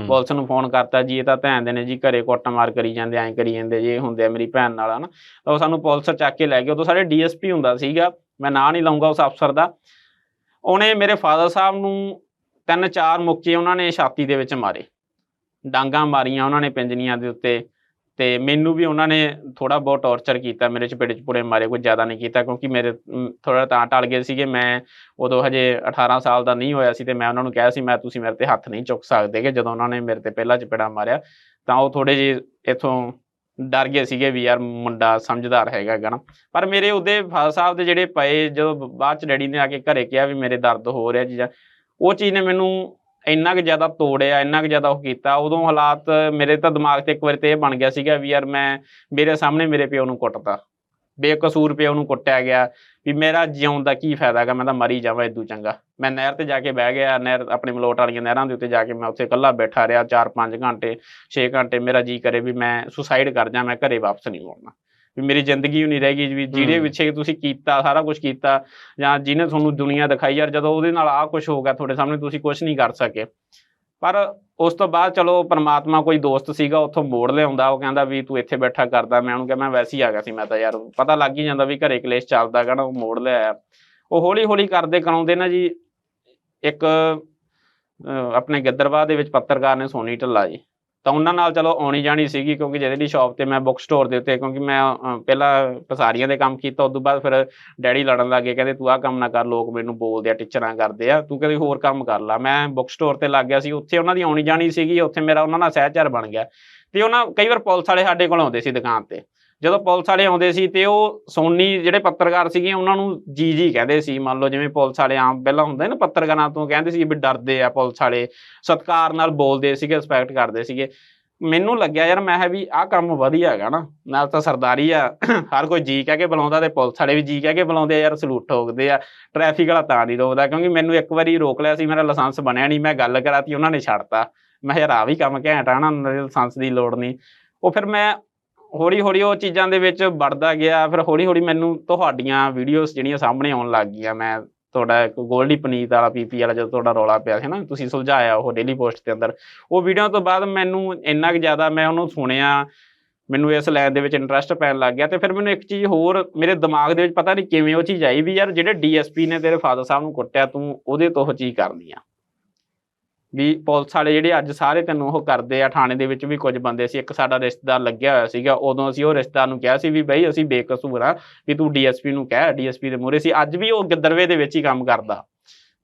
Speaker 1: ਪੁਲਿਸ ਨੂੰ ਫੋਨ ਕਰਤਾ ਜੀ ਇਹ ਤਾਂ ਭੈਣ ਦੇ ਨੇ ਜੀ ਘਰੇ ਕੁੱਟਮਾਰ ਕਰੀ ਜਾਂਦੇ ਐਂ ਕਰੀ ਜਾਂਦੇ ਜੀ ਹੁੰਦੇ ਆ ਮੇਰੀ ਭੈਣ ਨਾਲ ਹਨਾ। ਤਾਂ ਉਹ ਸਾਨੂੰ ਪੁਲਿਸ ਚੱਕ ਕੇ ਲੈ ਗਏ। ਉਦੋਂ ਸਾਡੇ ਡੀਐਸਪੀ ਹੁੰਦਾ ਸੀਗਾ ਮੈਂ ਨਾਂ ਨਹੀਂ ਲਊਂਗਾ ਉਸ ਅਫਸਰ ਦਾ। ਉਹਨੇ ਮੇਰੇ ਫਾਦਰ ਸਾਹਿਬ ਨੂੰ ਤਿੰਨ ਚਾਰ ਮੁੱਕੇ ਉਹਨਾਂ ਨੇ ਛਾਤੀ ਦੇ ਵਿੱਚ ਮਾਰੇ। ਡਾਂਗਾ ਮਾਰੀਆਂ ਉਹਨਾਂ ਨੇ ਪਿੰਜਨੀਆਂ ਦੇ ਉੱਤੇ। ਤੇ ਮੈਨੂੰ ਵੀ ਉਹਨਾਂ ਨੇ ਥੋੜਾ ਬਹੁਤ ਟੌਰਚਰ ਕੀਤਾ, ਮੇਰੇ ਚਪੇੜੇ ਚਪੂੜੇ ਮਾਰੇ ਕੋਈ ਜ਼ਿਆਦਾ ਨਹੀਂ ਕੀਤਾ ਕਿਉਂਕਿ ਮੇਰੇ ਥੋੜਾ ਤਾਂ ਟਲ ਗਏ ਸੀਗੇ, ਮੈਂ ਉਦੋਂ ਹਜੇ 18 ਸਾਲ ਦਾ ਨਹੀਂ ਹੋਇਆ ਸੀ ਤੇ ਮੈਂ ਉਹਨਾਂ ਨੂੰ ਕਿਹਾ ਸੀ, ਮੈਂ, ਤੁਸੀਂ ਮੇਰੇ ਤੇ ਹੱਥ ਨਹੀਂ ਚੁੱਕ ਸਕਦੇ ਕਿ ਜਦੋਂ ਉਹਨਾਂ ਨੇ ਮੇਰੇ ਤੇ ਪਹਿਲਾ ਚਪੇੜਾ ਮਾਰਿਆ, ਤਾਂ ਉਹ ਥੋੜੇ ਜਿਹੇ ਇਥੋਂ ਡਰ ਗਏ ਸੀਗੇ ਵੀ ਯਾਰ ਮੁੰਡਾ ਸਮਝਦਾਰ ਹੈਗਾ ਗਾ ਨਾ। ਪਰ ਮੇਰੇ ਉਹਦੇ ਫਾਦਰ ਸਾਹਿਬ ਦੇ ਜਿਹੜੇ ਪਏ ਜਦੋਂ ਬਾਅਦ ਚ ਡੈਡੀ ਨੇ ਆ ਕੇ ਘਰੇ ਕਿਹਾ ਵੀ ਮੇਰੇ ਦਰਦ ਹੋ ਰਿਹਾ ਚੀਜ਼ਾਂ, ਉਹ ਚੀਜ਼ ਨੇ ਮੈਨੂੰ ਇੰਨਾ ਕੁ ਜ਼ਿਆਦਾ ਤੋੜਿਆ, ਇੰਨਾ ਕੁ ਜ਼ਿਆਦਾ ਉਹ ਕੀਤਾ, ਉਦੋਂ ਹਾਲਾਤ ਮੇਰੇ ਤਾਂ ਦਿਮਾਗ ਤੇ ਇੱਕ ਵਾਰ ਤੇ ਇਹ ਬਣ ਗਿਆ ਸੀਗਾ ਵੀ ਯਾਰ ਮੈਂ ਮੇਰੇ ਸਾਹਮਣੇ ਮੇਰੇ ਪਿਓ ਨੂੰ ਕੁੱਟਦਾ ਬੇਕਸੂਰ ਪਿਓ ਨੂੰ ਕੁੱਟਿਆ ਗਿਆ, ਵੀ ਮੇਰਾ ਜਿਉਣ ਦਾ ਕੀ ਫਾਇਦਾ ਹੈਗਾ, ਮੈਂ ਤਾਂ ਮਰੀ ਜਾਵਾਂ ਇਦੂ ਚੰਗਾ। ਮੈਂ ਨਹਿਰ ਤੇ ਜਾ ਕੇ ਬਹਿ ਗਿਆ, ਨਹਿਰ ਆਪਣੇ ਮਲੋਟ ਵਾਲੀਆਂ ਨਹਿਰਾਂ ਦੇ ਉੱਤੇ ਜਾ ਕੇ ਮੈਂ ਉੱਥੇ ਇਕੱਲਾ ਬੈਠਾ ਰਿਹਾ 4-5 ਘੰਟੇ 6 ਘੰਟੇ ਮੇਰਾ ਜੀ ਕਰੇ ਵੀ ਮੈਂ ਸੁਸਾਈਡ ਕਰ ਜਾ, ਮੈਂ ਘਰੇ ਵਾਪਸ ਨਹੀਂ ਮੁੜਨਾ। ਵੀ ਮੇਰੀ ਜ਼ਿੰਦਗੀ ਹੀ ਨਹੀਂ ਰਹਿ ਗਈ ਵੀ ਜਿਹਦੇ। ਪਿੱਛੇ ਤੁਸੀਂ ਕੀਤਾ ਸਾਰਾ ਕੁਝ ਕੀਤਾ ਜਾਂ ਜਿਹਨੇ ਤੁਹਾਨੂੰ ਦੁਨੀਆ ਦਿਖਾਈ ਯਾਰ ਜਦੋਂ ਉਹਦੇ ਨਾਲ ਆਹ ਕੁਝ ਹੋ ਗਿਆ ਤੁਹਾਡੇ ਸਾਹਮਣੇ ਤੁਸੀਂ ਕੁਝ ਨਹੀਂ ਕਰ ਸਕੇ। ਪਰ ਉਸ ਤੋਂ ਬਾਅਦ ਚਲੋ ਪ੍ਰਮਾਤਮਾ ਕੋਈ ਦੋਸਤ ਸੀਗਾ ਉੱਥੋਂ ਮੋੜ ਲਿਆਉਂਦਾ ਉਹ ਕਹਿੰਦਾ ਵੀ ਤੂੰ ਇੱਥੇ ਬੈਠਾ ਕਰਦਾ ਮੈਂ ਉਹਨੂੰ ਕਿਹਾ ਮੈਂ ਵੈਸੇ ਹੀ ਆ ਗਿਆ ਸੀ ਮੈਂ ਤਾਂ ਯਾਰ ਪਤਾ ਲੱਗ ਹੀ ਜਾਂਦਾ ਵੀ ਘਰੇ ਕਲੇਸ਼ ਚੱਲਦਾ ਨਾ ਉਹ ਮੋੜ ਲਿਆਇਆ ਉਹ ਹੌਲੀ ਹੌਲੀ ਕਰਦੇ ਕਰਾਉਂਦੇ ਨਾ ਜੀ ਇੱਕ ਆਪਣੇ ਗਿੱਦਰਬਾਹ ਦੇ ਵਿੱਚ ਪੱਤਰਕਾਰ ਨੇ ਸੋਨੀ ਢੱਲਾ ਜੀ। ਤਾਂ ਉਹਨਾਂ ਨਾਲ ਚਲੋ ਆਉਣੀ ਜਾਣੀ ਸੀਗੀ ਕਿਉਂਕਿ ਜਿਹਦੇ ਦੀ ਸ਼ਾਪ ਤੇ ਮੈਂ ਬੁੱਕ ਸਟੋਰ ਦੇ ਉੱਤੇ ਕਿਉਂਕਿ ਮੈਂ ਪਹਿਲਾਂ ਪਸਾਰੀਆਂ ਦੇ ਕੰਮ ਕੀਤਾ ਉਸ ਤੋਂ ਬਾਅਦ ਫਿਰ ਡੈਡੀ ਲੜਨ ਲੱਗੇ ਕਹਿੰਦੇ ਤੂੰ ਆਹ ਕੰਮ ਨਾ ਕਰ, ਲੋਕ ਮੈਨੂੰ ਬੋਲਦੇ ਆ, ਟੀਚਰਾਂ ਕਰਦੇ ਆ, ਤੂੰ ਕਦੇ ਹੋਰ ਕੰਮ ਕਰ ਲੈ। ਮੈਂ ਬੁੱਕ ਸਟੋਰ ਤੇ ਲੱਗ ਗਿਆ ਸੀ, ਉੱਥੇ ਉਹਨਾਂ ਦੀ ਆਉਣੀ ਜਾਣੀ ਸੀਗੀ, ਉੱਥੇ ਮੇਰਾ ਉਹਨਾਂ ਨਾਲ ਸਹਿਚਾਰ ਬਣ ਗਿਆ। ਤੇ ਉਹਨਾਂ ਕਈ ਵਾਰ ਪੁਲਿਸ ਵਾਲੇ ਸਾਡੇ ਕੋਲ ਆਉਂਦੇ ਸੀ ਦੁਕਾਨ ਤੇ। ਜਦੋਂ ਪੁਲਿਸ ਵਾਲੇ ਆਉਂਦੇ ਸੀ ਤੇ ਉਹ ਸੋਨੀ ਜਿਹੜੇ ਪੱਤਰਕਾਰ ਸੀਗੇ, ਉਹਨਾਂ ਨੂੰ ਜੀ ਜੀ ਕਹਿੰਦੇ ਸੀ। ਮੰਨ ਲਓ ਜਿਵੇਂ ਪੁਲਿਸ ਵਾਲੇ ਆਮ ਪਹਿਲਾਂ ਹੁੰਦੇ ਨਾ ਪੱਤਰਕਾਰਾਂ ਤੋਂ ਕਹਿੰਦੇ ਸੀ ਵੀ ਡਰਦੇ ਆ ਪੁਲਿਸ ਵਾਲੇ, ਸਤਿਕਾਰ ਨਾਲ ਬੋਲਦੇ ਸੀਗੇ ਰਿਸਪੈਕਟ ਕਰਦੇ ਸੀਗੇ। ਮੈਨੂੰ ਲੱਗਿਆ ਯਾਰ, ਮੈਂ ਕਿਹਾ ਵੀ ਆਹ ਕੰਮ ਵਧੀਆ ਹੈਗਾ ਨਾ। ਨਾਲ ਤਾਂ ਸਰਦਾਰੀ ਆ, ਹਰ ਕੋਈ ਜੀ ਕਹਿ ਕੇ ਬੁਲਾਉਂਦਾ ਤੇ ਪੁਲਿਸ ਵਾਲੇ ਵੀ ਜੀ ਕਹਿ ਕੇ ਬੁਲਾਉਂਦੇ ਆ ਯਾਰ, ਸਲੂਟ ਠੋਕਦੇ ਆ। ਟ੍ਰੈਫਿਕ ਵਾਲਾ ਤਾਂ ਨਹੀਂ ਰੋਕਦਾ, ਕਿਉਂਕਿ ਮੈਨੂੰ ਇੱਕ ਵਾਰੀ ਰੋਕ ਲਿਆ ਸੀ, ਮੇਰਾ ਲਾਇਸੈਂਸ ਬਣਿਆ ਨਹੀਂ, ਮੈਂ ਗੱਲ ਕਰਾਤੀ, ਉਹਨਾਂ ਨੇ ਛੱਡਤਾ। ਮੈਂ ਕਿਹਾ ਯਾਰ ਆ ਵੀ ਕੰਮ ਘੈਂਟ ਆ ਨਾ ਲਾਇਸੈਂਸ ਦੀ ਲੋੜ ਨਹੀਂ। ਉਹ ਫਿਰ ਮੈਂ ਹੌਲੀ ਹੌਲੀ ਉਹ ਚੀਜ਼ਾਂ ਦੇ ਵਿੱਚ ਵੜਦਾ ਗਿਆ, ਫਿਰ ਹੌਲੀ ਹੌਲੀ ਮੈਨੂੰ ਤੁਹਾਡੀਆਂ ਵੀਡੀਓਜ਼ ਜਿਹੜੀਆਂ ਸਾਹਮਣੇ ਆਉਣ ਲੱਗ ਗਈਆਂ, ਮੈਂ ਤੁਹਾਡਾ ਇੱਕ ਗੋਲਡੀ ਪਨੀਤ ਵਾਲਾ, ਪੀਪੀ ਵਾਲਾ ਜਦੋਂ ਤੁਹਾਡਾ ਰੌਲਾ ਪਿਆ ਸੀ ਨਾ, ਤੁਸੀਂ ਸੁਲਝਾਇਆ ਉਹ ਡੇਲੀ ਪੋਸਟ ਦੇ ਅੰਦਰ। ਉਹ ਵੀਡੀਓ ਤੋਂ ਬਾਅਦ ਮੈਨੂੰ ਇੰਨਾ ਕੁ ਜ਼ਿਆਦਾ ਮੈਂ ਉਹਨੂੰ ਸੁਣਿਆ, ਮੈਨੂੰ ਇਸ ਲਾਈਨ ਦੇ ਵਿੱਚ ਇੰਟਰਸਟ ਪੈਣ ਲੱਗ ਗਿਆ ਤੇ ਫਿਰ ਮੈਨੂੰ ਇੱਕ ਚੀਜ਼ ਹੋਰ ਮੇਰੇ ਦਿਮਾਗ ਦੇ ਵਿੱਚ ਪਤਾ ਨਹੀਂ ਕਿਵੇਂ ਉਹ ਚੀਜ਼ ਆਈ ਵੀ ਯਾਰ ਜਿਹੜੇ ਡੀਐਸਪੀ ਨੇ ਤੇਰੇ ਫਾਦਰ ਸਾਹਿਬ ਨੂੰ ਕੁੱਟਿਆ, ਤੂੰ ਉਹਦੇ ਤੋਂ ਉਹ ਚੀਜ਼ ਕਰਨੀ ਆ। ਵੀ ਪੁਲਿਸ ਵਾਲੇ ਜਿਹੜੇ ਅੱਜ ਸਾਰੇ ਤੈਨੂੰ ਉਹ ਕਰਦੇ ਆ ਥਾਣੇ ਦੇ ਵਿੱਚ ਵੀ ਕੁਝ ਬੰਦੇ ਸੀ ਇੱਕ ਸਾਡਾ ਰਿਸ਼ਤੇਦਾਰ ਲੱਗਿਆ ਹੋਇਆ ਸੀਗਾ ਉਦੋਂ ਅਸੀਂ ਉਹ ਰਿਸ਼ਤੇਦਾਰ ਨੂੰ ਕਿਹਾ ਸੀ ਵੀ ਬਈ ਅਸੀਂ ਬੇਕਸੂਰ ਆ ਵੀ ਤੂੰ ਡੀਐਸਪੀ ਨੂੰ ਕਹਿ ਡੀਐਸਪੀ ਦੇ ਮੂਹਰੇ ਸੀ। ਅੱਜ ਵੀ ਉਹ ਗਿੱਦਰਵੇ ਦੇ ਵਿੱਚ ਹੀ ਕੰਮ ਕਰਦਾ।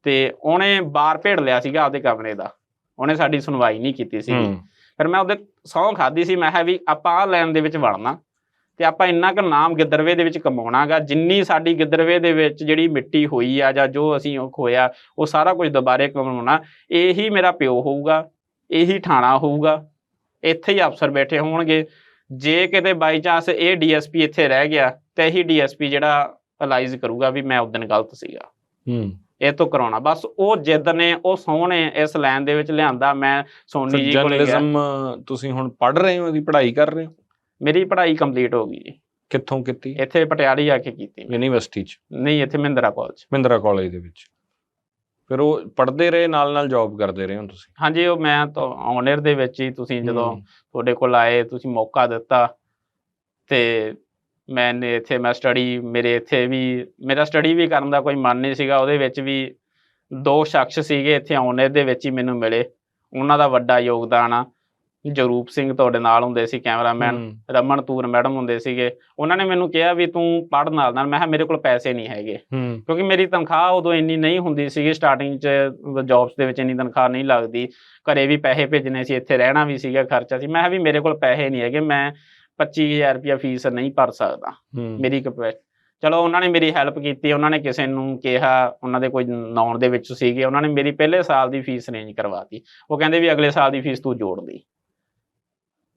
Speaker 1: ਤੇ ਉਹਨੇ ਬਾਰ ਭੇੜ ਲਿਆ ਸੀਗਾ ਆਪਦੇ ਕਮਰੇ ਦਾ। ਉਹਨੇ ਸਾਡੀ ਸੁਣਵਾਈ ਨਹੀਂ ਕੀਤੀ
Speaker 2: ਹੂੰ।
Speaker 1: ਫਿਰ ਮੈਂ ਉਹਦੇ ਸਹੁੰ ਖਾਦੀ ਸੀ ਮੈਂ ਕਿਹਾ ਵੀ ਆਪਾਂ ਆਹ ਲਾਈਨ ਦੇ ਵਿੱਚ ਵੜਨਾ। ਤੇ ਆਪਾਂ ਇੰਨਾ ਕੁ ਨਾਮ ਗਿੱਦਰਵੇ ਦੇ ਵਿੱਚ ਕਮਾਉਣਾਗਾ ਜਿੰਨੀ ਸਾਡੀ ਗਿੱਦਰਵੇ ਦੇ ਵਿੱਚ ਜਿਹੜੀ ਮਿੱਟੀ ਹੋਈ ਆ ਜਾਂ ਜੋ ਅਸੀਂ ਉਹ ਖੋਇਆ ਉਹ ਸਾਰਾ ਕੁਝ ਦੁਬਾਰੇ ਕਮਾਉਣਾ ਇਹੀ ਮੇਰਾ ਪਿਓ ਹੋਊਗਾ ਇਹੀ ਠਾਣਾ ਹੋਊਗਾ ਇੱਥੇ ਹੀ ਅਫਸਰ ਬੈਠੇ ਹੋਣਗੇ। ਜੇ ਕਿਤੇ ਬਾਈ ਚਾਂਸ ਇਹ ਡੀਐਸਪੀ ਇੱਥੇ ਰਹਿ ਗਿਆ ਤੇ ਇਹੀ ਡੀਐਸਪੀ ਜਿਹੜਾ ਅਲਾਈਜ਼ ਕਰੂਗਾ ਵੀ ਮੈਂ ਉਦੋਂ ਗਲਤ ਸੀਗਾ।
Speaker 2: ਹੂੰ।
Speaker 1: ਇਹ ਤੋਂ ਕਰਾਉਣਾ। ਬਸ ਉਹ ਜਿੱਦ ਨੇ ਉਹ ਸੋਹਣੇ ਇਸ ਲਾਈਨ ਦੇ ਵਿੱਚ ਲਿਆਂਦਾ ਮੈਂ ਸੋਨੀ ਜੀ ਕੋਲੇ
Speaker 2: ਜਰਨਲਿਜ਼ਮ ਤੁਸੀਂ ਹੁਣ ਪੜ੍ਹ ਰਹੇ ਹੋ ਇਹਦੀ ਪੜ੍ਹਾਈ ਕਰ ਰਹੇ ਹੋ?
Speaker 1: ਮੇਰੀ ਪੜ੍ਹਾਈ ਕੰਪਲੀਟ ਹੋ ਗਈ ਜੀ।
Speaker 2: ਕਿੱਥੋਂ ਕੀਤੀ?
Speaker 1: ਇੱਥੇ ਪਟਿਆਲੇ ਆ ਕੇ ਕੀਤੀ ਮੈਂ।
Speaker 2: ਯੂਨੀਵਰਸਿਟੀ ਚ?
Speaker 1: ਨਹੀਂ ਇੱਥੇ ਮਹਿੰਦਰਾ ਕਾਲਜ
Speaker 2: ਮਹਿੰਦਰਾ ਕਾਲਜ ਦੇ ਵਿੱਚ। ਫਿਰ ਉਹ ਪੜ੍ਹਦੇ ਰਹੇ ਨਾਲ ਨਾਲ ਜੌਬ ਕਰਦੇ ਰਹੇ ਹੋ ਤੁਸੀਂ?
Speaker 1: ਹਾਂਜੀ ਉਹ ਮੈਂ ਤਾਂ ਆਨਰ ਦੇ ਵਿੱਚ ਹੀ ਤੁਸੀਂ ਜਦੋਂ ਤੁਹਾਡੇ ਕੋਲ ਆਏ ਤੁਸੀਂ ਮੌਕਾ ਦਿੱਤਾ ਤੇ ਮੈਨੇ ਇੱਥੇ ਮੈਂ ਸਟੱਡੀ ਮੇਰੇ ਇੱਥੇ ਵੀ ਮੇਰਾ ਸਟੱਡੀ ਵੀ ਕਰਨ ਦਾ ਕੋਈ ਮਨ ਨਹੀਂ ਸੀਗਾ। ਉਹਦੇ ਵਿੱਚ ਵੀ ਦੋ ਸ਼ਖਸ ਸੀਗੇ ਇੱਥੇ ਆਨਰ ਦੇ ਵਿੱਚ ਹੀ ਮੈਨੂੰ ਮਿਲੇ। ਉਹਨਾਂ ਦਾ ਵੱਡਾ ਯੋਗਦਾਨ ਆ। ਜਰੂਪ ਸਿੰਘ ਤੁਹਾਡੇ ਨਾਲ ਹੁੰਦੇ ਸੀ ਕੈਮਰਾਮੈਨ ਰਮਨ ਤੂਰ ਮੈਡਮ ਹੁੰਦੇ ਸੀਗੇ। ਉਹਨਾਂ ਨੇ ਮੈਨੂੰ ਕਿਹਾ ਵੀ ਤੂੰ ਪੜ੍ਹ ਨਾਲ ਨਾਲ। ਮੈਂ ਕਿਹਾ ਮੇਰੇ ਕੋਲ ਪੈਸੇ ਨਹੀਂ ਹੈਗੇ। ਕਿਉਂਕਿ ਮੇਰੀ ਤਨਖਾਹ ਉਦੋਂ ਇੰਨੀ ਨਹੀਂ ਹੁੰਦੀ ਸੀਗੀ ਸਟਾਰਟਿੰਗ 'ਚ ਜੌਬਸ ਦੇ ਵਿੱਚ ਇੰਨੀ ਤਨਖਾਹ ਨਹੀਂ ਲੱਗਦੀ। ਘਰੇ ਵੀ ਪੈਸੇ ਭੇਜਣੇ ਸੀ ਇੱਥੇ ਰਹਿਣਾ ਵੀ ਸੀਗਾ ਖਰਚਾ ਸੀ। ਮੈਂ ਕਿਹਾ ਵੀ ਮੇਰੇ ਕੋਲ ਪੈਸੇ ਨਹੀਂ ਹੈਗੇ ਮੈਂ 25000 ਰੁਪਇਆ ਫੀਸ ਨਹੀਂ ਭਰ ਸਕਦਾ। ਮੇਰੀ ਕਪੈਸ ਚਲੋ ਉਹਨਾਂ ਨੇ ਮੇਰੀ ਹੈਲਪ ਕੀਤੀ। ਉਹਨਾਂ ਨੇ ਕਿਸੇ ਨੂੰ ਕਿਹਾ ਉਹਨਾਂ ਦੇ ਕੋਈ ਨੌਨ ਦੇ ਵਿੱਚ ਸੀਗੇ। ਉਹਨਾਂ ਨੇ ਮੇਰੀ ਪਹਿਲੇ ਸਾਲ ਦੀ ਫੀਸ ਅਰੇਂਜ ਕਰਵਾਤੀ ਉਹ ਕਹਿੰਦੇ ਵੀ ਅਗਲੇ ਸਾਲ ਦੀ ਫੀਸ ਤੂੰ ਜੋੜ ਦੇ।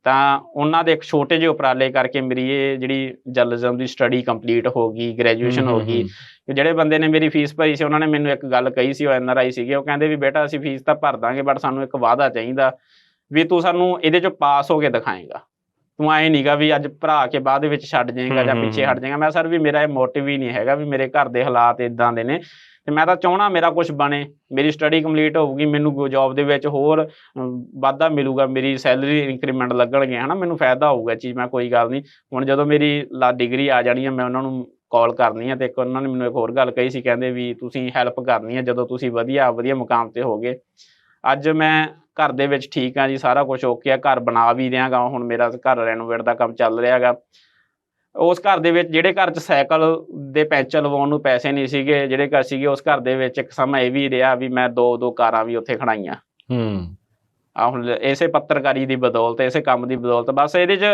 Speaker 1: ਤਾਂ ਉਹਨਾਂ ਦੇ ਇੱਕ ਛੋਟੇ ਜਿਹੇ ਉਪਰਾਲੇ ਕਰਕੇ ਮੇਰੀ ਇਹ ਜਿਹੜੀ ਜਰਨਲਿਜ਼ਮ ਦੀ ਸਟੱਡੀ ਕੰਪਲੀਟ ਹੋ ਗਈ ਗ੍ਰੈਜੂਏਸ਼ਨ ਹੋ ਗਈ। ਜਿਹੜੇ ਬੰਦੇ ਨੇ ਮੇਰੀ ਫੀਸ ਭਰੀ ਸੀ ਉਹਨਾਂ ਨੇ ਮੈਨੂੰ ਇੱਕ ਗੱਲ ਕਹੀ ਸੀ ਉਹ ਐਨਆਰਆਈ ਸੀਗੇ। ਉਹ ਕਹਿੰਦੇ ਵੀ ਬੇਟਾ ਅਸੀਂ ਫੀਸ ਤਾਂ ਭਰ ਦਾਂਗੇ ਬਟ ਸਾਨੂੰ ਇੱਕ ਵਾਅਦਾ ਚਾਹੀਦਾ ਵੀ ਤੂੰ ਸਾਨੂੰ ਇਹਦੇ ਚੋਂ ਪਾਸ ਹੋ ਕੇ ਦਿਖਾਏਗਾ। ਤੂੰ ਐ ਨਹੀਂਗਾ ਵੀ ਅੱਜ ਭਰਾ ਕੇ ਬਾਅਦ ਵਿੱਚ ਛੱਡ ਜਾਏਗਾ ਜਾਂ ਪਿੱਛੇ ਹਟ ਜਾਏਗਾ। ਮੈਂ ਸਰ ਵੀ ਮੇਰਾ ਇਹ ਮੋਟਿਵ ਹੀ ਨਹੀਂ ਹੈਗਾ ਵੀ ਮੇਰੇ ਘਰ ਦੇ ਹਾਲਾਤ ਇਦਾਂ ਦੇ ਨੇ। ਤੇ ਮੈਂ ਤਾਂ ਚਾਹਣਾ ਮੇਰਾ ਕੁਝ ਬਣੇ, ਮੇਰੀ ਸਟੱਡੀ ਕੰਪਲੀਟ ਹੋਊਗੀ, ਮੈਨੂੰ ਜੌਬ ਦੇ ਵਿੱਚ ਹੋਰ ਵਾਧਾ ਮਿਲੂਗਾ, ਮੇਰੀ ਸੈਲਰੀ ਇਨਕਰੀਮੈਂਟ ਲੱਗਣਗੇ, ਹਨਾ, ਮੈਨੂੰ ਫਾਇਦਾ ਹੋਊਗਾ ਇਹ ਚੀਜ਼, ਮੈਂ ਕੋਈ ਗੱਲ ਨਹੀਂ। ਹੁਣ ਜਦੋਂ ਮੇਰੀ ਲਾ ਡਿਗਰੀ ਆ ਜਾਣੀ ਹੈ ਮੈਂ ਉਹਨਾਂ ਨੂੰ ਕਾਲ ਕਰਨੀ ਹੈ ਤੇ ਇੱਕ ਉਹਨਾਂ ਨੇ ਮੈਨੂੰ ਇੱਕ ਹੋਰ ਗੱਲ ਕਹੀ ਸੀ, ਕਹਿੰਦੇ ਵੀ ਤੁਸੀਂ ਹੈਲਪ ਕਰਨੀ ਹੈ ਜਦੋਂ ਤੁਸੀਂ ਵਧੀਆ ਵਧੀਆ ਮੁਕਾਮ ਤੇ ਹੋਗੇ। ਅੱਜ ਮੈਂ ਘਰ ਦੇ ਵਿੱਚ ਠੀਕ ਆ ਜੀ, ਸਾਰਾ ਕੁਝ ਓਕੇ ਆ, ਘਰ ਬਣਾ ਵੀ ਰਿਹਾਗਾ ਹੁਣ ਮੇਰਾ ਘਰ ਰੈਨੋਵੇਟ ਦਾ ਕੰਮ ਚੱਲ ਰਿਹਾਗਾ। ਉਸ ਘਰ ਦੇ ਵਿੱਚ ਜਿਹੜੇ ਘਰ 'ਚ ਸਾਈਕਲ ਦੇ ਪੈਂਚਰ ਲਵਾਉਣ ਨੂੰ ਪੈਸੇ ਨਹੀਂ ਸੀਗੇ ਜਿਹੜੇ ਘਰ ਸੀਗੇ ਉਸ ਘਰ ਦੇ ਵਿੱਚ ਇੱਕ ਸਮਾਂ ਇਹ ਵੀ ਰਿਹਾ ਵੀ ਮੈਂ ਦੋ ਦੋ ਕਾਰਾਂ ਵੀ ਉੱਥੇ ਖੜਾਈਆਂ।
Speaker 2: ਹੂੰ।
Speaker 1: ਆ ਹੁਣ ਇਸੇ ਪੱਤਰਕਾਰੀ ਦੀ ਬਦੌਲਤ ਇਸੇ ਕੰਮ ਦੀ ਬਦੌਲਤ ਬਸ ਇਹਦੇ 'ਚ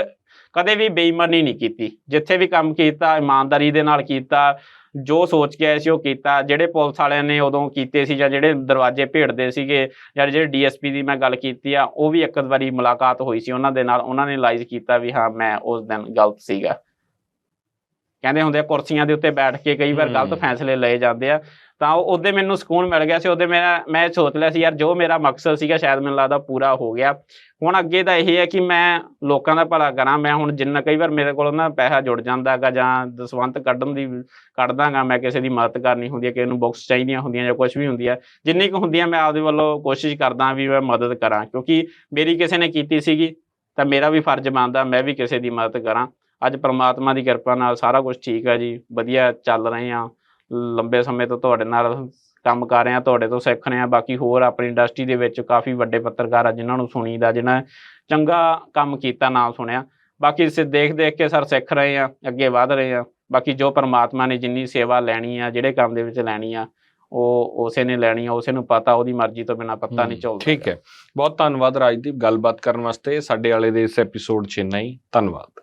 Speaker 1: ਕਦੇ ਵੀ ਬੇਈਮਾਨੀ ਨਹੀਂ ਕੀਤੀ। ਜਿੱਥੇ ਵੀ ਕੰਮ ਕੀਤਾ ਇਮਾਨਦਾਰੀ ਦੇ ਨਾਲ ਕੀਤਾ ਜੋ ਸੋਚ ਕੇ ਆਏ ਸੀ ਉਹ ਕੀਤਾ। ਜਿਹੜੇ ਪੁਲਿਸ ਵਾਲਿਆਂ ਨੇ ਉਦੋਂ ਕੀਤੇ ਸੀ ਜਾਂ ਜਿਹੜੇ ਦਰਵਾਜ਼ੇ ਭੇੜਦੇ ਸੀਗੇ ਜਾਂ ਜਿਹੜੇ ਡੀਐਸਪੀ ਦੀ ਮੈਂ ਗੱਲ ਕੀਤੀ ਆ ਉਹ ਵੀ ਇੱਕ ਵਾਰੀ ਮੁਲਾਕਾਤ ਹੋਈ ਸੀ ਉਹਨਾਂ ਦੇ ਨਾਲ। ਉਹਨਾਂ ਨੇ ਰਿਅਲਾਈਜ਼ ਕੀਤਾ ਵੀ ਹਾਂ ਮੈਂ ਉਸ ਦਿਨ ਗਲਤ ਸੀਗਾ। ਕਹਿੰਦੇ ਹੁੰਦੇ ਆ ਕੁਰਸੀਆਂ ਦੇ ਉੱਤੇ ਬੈਠ ਕੇ ਕਈ ਵਾਰ ਗਲਤ। ਫੈਸਲੇ ਲਏ ਜਾਂਦੇ ਆ। ਤਾਂ ਉਹ- ਉਹਦੇ ਮੈਨੂੰ ਸਕੂਨ ਮਿਲ ਗਿਆ ਸੀ ਉਹਦੇ ਮੇਰਾ ਮੈਂ ਸੋਚ ਲਿਆ ਸੀ ਯਾਰ ਜੋ ਮੇਰਾ ਮਕਸਦ ਸੀਗਾ ਸ਼ਾਇਦ ਮੈਨੂੰ ਲੱਗਦਾ ਪੂਰਾ ਹੋ ਗਿਆ। ਹੁਣ ਅੱਗੇ ਤਾਂ ਇਹ ਹੈ ਕਿ ਮੈਂ ਲੋਕਾਂ ਦਾ ਭਲਾ ਕਰਾਂ। ਮੈਂ ਹੁਣ ਜਿੰਨਾ ਕਈ ਵਾਰ ਮੇਰੇ ਕੋਲ ਨਾ ਪੈਸਾ ਜੁੜ ਜਾਂਦਾਗਾ ਜਾਂ ਦਸਵੰਤ ਕੱਢਣ ਦੀ ਕੱਢਦਾਗਾ ਮੈਂ ਕਿਸੇ ਦੀ ਮਦਦ ਕਰਨੀ ਹੁੰਦੀ ਹੈ ਕਿਸੇ ਨੂੰ ਬੁੱਕਸ ਚਾਹੀਦੀਆਂ ਹੁੰਦੀਆਂ ਜਾਂ ਕੁਝ ਵੀ ਹੁੰਦੀ ਹੈ ਜਿੰਨੀ ਕੁ ਹੁੰਦੀ ਹੈ ਮੈਂ ਆਪਦੇ ਵੱਲੋਂ ਕੋਸ਼ਿਸ਼ ਕਰਦਾ ਵੀ ਮੈਂ ਮਦਦ ਕਰਾਂ। ਕਿਉਂਕਿ ਮੇਰੀ ਕਿਸੇ ਨੇ ਕੀਤੀ ਸੀਗੀ ਤਾਂ ਮੇਰਾ ਵੀ ਫਰਜ਼ ਬਣਦਾ ਮੈਂ ਵੀ ਕਿਸੇ ਦੀ ਮਦਦ ਕਰਾਂ। ਅੱਜ ਪ੍ਰਮਾਤਮਾ ਦੀ ਕਿਰਪਾ ਨਾਲ ਸਾਰਾ ਕੁਝ ਠੀਕ ਹੈ ਜੀ ਵਧੀਆ ਚੱਲ ਰਹੇ ਆ। ਲੰਬੇ ਸਮੇਂ ਤੋਂ ਤੁਹਾਡੇ ਨਾਲ ਕੰਮ ਕਰ ਰਹੇ ਆ ਤੁਹਾਡੇ ਤੋਂ ਸਿੱਖ ਰਹੇ ਆ। ਬਾਕੀ ਹੋਰ ਆਪਣੀ ਇੰਡਸਟਰੀ ਦੇ ਵਿੱਚ ਕਾਫੀ ਵੱਡੇ ਪੱਤਰਕਾਰ ਆ ਜਿਨ੍ਹਾਂ ਨੂੰ ਸੁਣੀਦਾ ਜਿਨ੍ਹਾਂ ਨੇ ਚੰਗਾ ਕੰਮ ਕੀਤਾ ਨਾਮ ਸੁਣਿਆ। ਬਾਕੀ ਇਸੇ ਦੇਖ ਦੇਖ ਕੇ ਸਰ ਸਿੱਖ ਰਹੇ ਆ ਅੱਗੇ ਵਧ ਰਹੇ ਆ। ਬਾਕੀ ਜੋ ਪਰਮਾਤਮਾ ਨੇ ਜਿੰਨੀ ਸੇਵਾ ਲੈਣੀ ਆ ਜਿਹੜੇ ਕੰਮ ਦੇ ਵਿੱਚ ਲੈਣੀ ਆ ਉਹ ਉਸੇ ਨੇ ਲੈਣੀ ਆ ਉਸੇ ਨੂੰ ਪਤਾ ਉਹਦੀ ਮਰਜ਼ੀ ਤੋਂ ਬਿਨਾ ਪੱਤਾ ਨਹੀਂ
Speaker 2: ਹੂੰ,
Speaker 1: ਝੁਲਦਾ
Speaker 2: ਠੀਕ ਹੈ। ਬਹੁਤ ਧੰਨਵਾਦ ਰਾਜਦੀਪ ਗੱਲਬਾਤ ਕਰਨ ਵਾਸਤੇ। ਸਾਡੇ ਵਾਲੇ ਦੇ ਇਸ ਐਪੀਸੋਡ 'ਚ ਇੰਨਾ ਹੀ। ਧੰਨਵਾਦ।